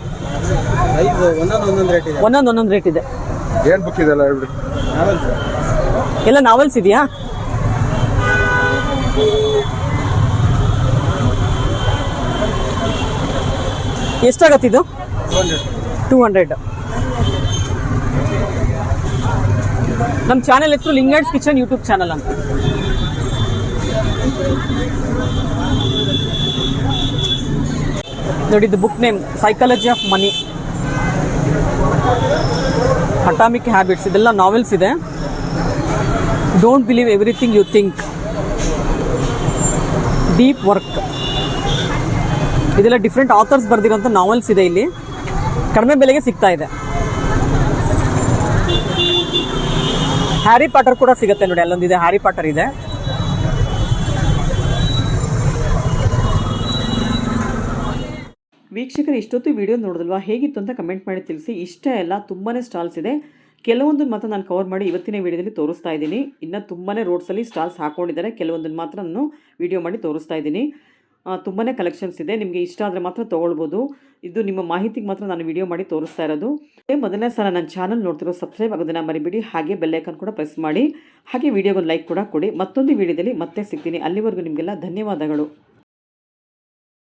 ಐದು ಒಂದೊಂದು ಒಂದೊಂದು ರೇಟ್ ಇದೆ. ಒಂದೊಂದು ಒಂದೊಂದು ರೇಟ್ ಇದೆ. ಏನು ಬುಕ್ ಇದೆಲ್ಲ ಹೇಳ್ಬಿಡಿ? ಎಲ್ಲ ನಾವೆಲ್ಸ್ ಇದೆಯಾ? ಎಷ್ಟಾಗತ್ತೆ ಇದು? ಟೂ ಹಂಡ್ರೆಡ್ ನಮ್ಮ ಚಾನೆಲ್ ಹೆಸರು ಲಿಂಗಡ್ಸ್ ಕಿಚನ್ ಯೂಟ್ಯೂಬ್ ಚಾನಲ್ ಅಂತ. ನೋಡಿ ಇದು book name psychology of money atomic habits ಇದೆಲ್ಲ ನಾವೆಲ್ಸ್ ಇದೆ. Don't believe everything you think deep work ಇದೆಲ್ಲ ಡಿಫ್ರೆಂಟ್ ಆಥರ್ಸ್ ಬರೆದಿರೋಂಥ ನಾವೆಲ್ಸ್ ಇದೆ ಇಲ್ಲಿ. ಕಡಿಮೆ ಬೆಲೆಗೆ ಸಿಗ್ತಾ ಇದೆ. ಹ್ಯಾರಿ ಪಾಟರ್ ಕೂಡ ಸಿಗುತ್ತೆ ನೋಡಿ, ಅಲ್ಲೊಂದಿದೆ ಹ್ಯಾರಿ ಪಾಟರ್ ಇದೆ. ವೀಕ್ಷಕರು, ಇಷ್ಟೊತ್ತು ವಿಡಿಯೋ ನೋಡಿದಲ್ವಾ ಹೇಗಿತ್ತು ಅಂತ ಕಮೆಂಟ್ ಮಾಡಿ ತಿಳಿಸಿ. ಇಷ್ಟ ಎಲ್ಲ ತುಂಬಾ ಸ್ಟಾಲ್ಸ್ ಇದೆ. ಕೆಲವೊಂದನ್ನು ಮಾತ್ರ ನಾನು ಕವರ್ ಮಾಡಿ ಇವತ್ತಿನ ವಿಡಿಯೋದಲ್ಲಿ ತೋರಿಸ್ತಾ ಇದ್ದೀನಿ. ಇನ್ನೂ ತುಂಬಾ ರೋಡ್ಸಲ್ಲಿ ಸ್ಟಾಲ್ಸ್ ಹಾಕೊಂಡಿದ್ದಾರೆ. ಕೆಲವೊಂದನ್ನು ಮಾತ್ರ ನಾನು ವಿಡಿಯೋ ಮಾಡಿ ತೋರಿಸ್ತಾ ಇದ್ದೀನಿ. ತುಂಬಾ ಕಲೆಕ್ಷನ್ಸ್ ಇದೆ. ನಿಮಗೆ ಇಷ್ಟ ಆದರೆ ಮಾತ್ರ ತೊಗೊಳ್ಬೋದು. ಇದು ನಿಮ್ಮ ಮಾಹಿತಿಗೆ ಮಾತ್ರ ನಾನು ವಿಡಿಯೋ ಮಾಡಿ ತೋರಿಸ್ತಾ ಇರೋದು. ಮೊದಲನೇ ಸಲ ನನ್ನ ಚಾನಲ್ ನೋಡ್ತಿರೋ ಸಬ್ಸ್ಕ್ರೈಬ್ ಆಗೋದನ್ನು ಮರಿಬೇಡಿ. ಹಾಗೆ ಬೆಲ್ಲೈಕನ್ ಕೂಡ ಪ್ರೆಸ್ ಮಾಡಿ. ಹಾಗೆ ವಿಡಿಯೋಗೊಂದು ಲೈಕ್ ಕೂಡ ಕೊಡಿ. ಮತ್ತೊಂದು ವಿಡಿಯೋದಲ್ಲಿ ಮತ್ತೆ ಸಿಗ್ತೀನಿ. ಅಲ್ಲಿವರೆಗೂ ನಿಮಗೆಲ್ಲ ಧನ್ಯವಾದಗಳು.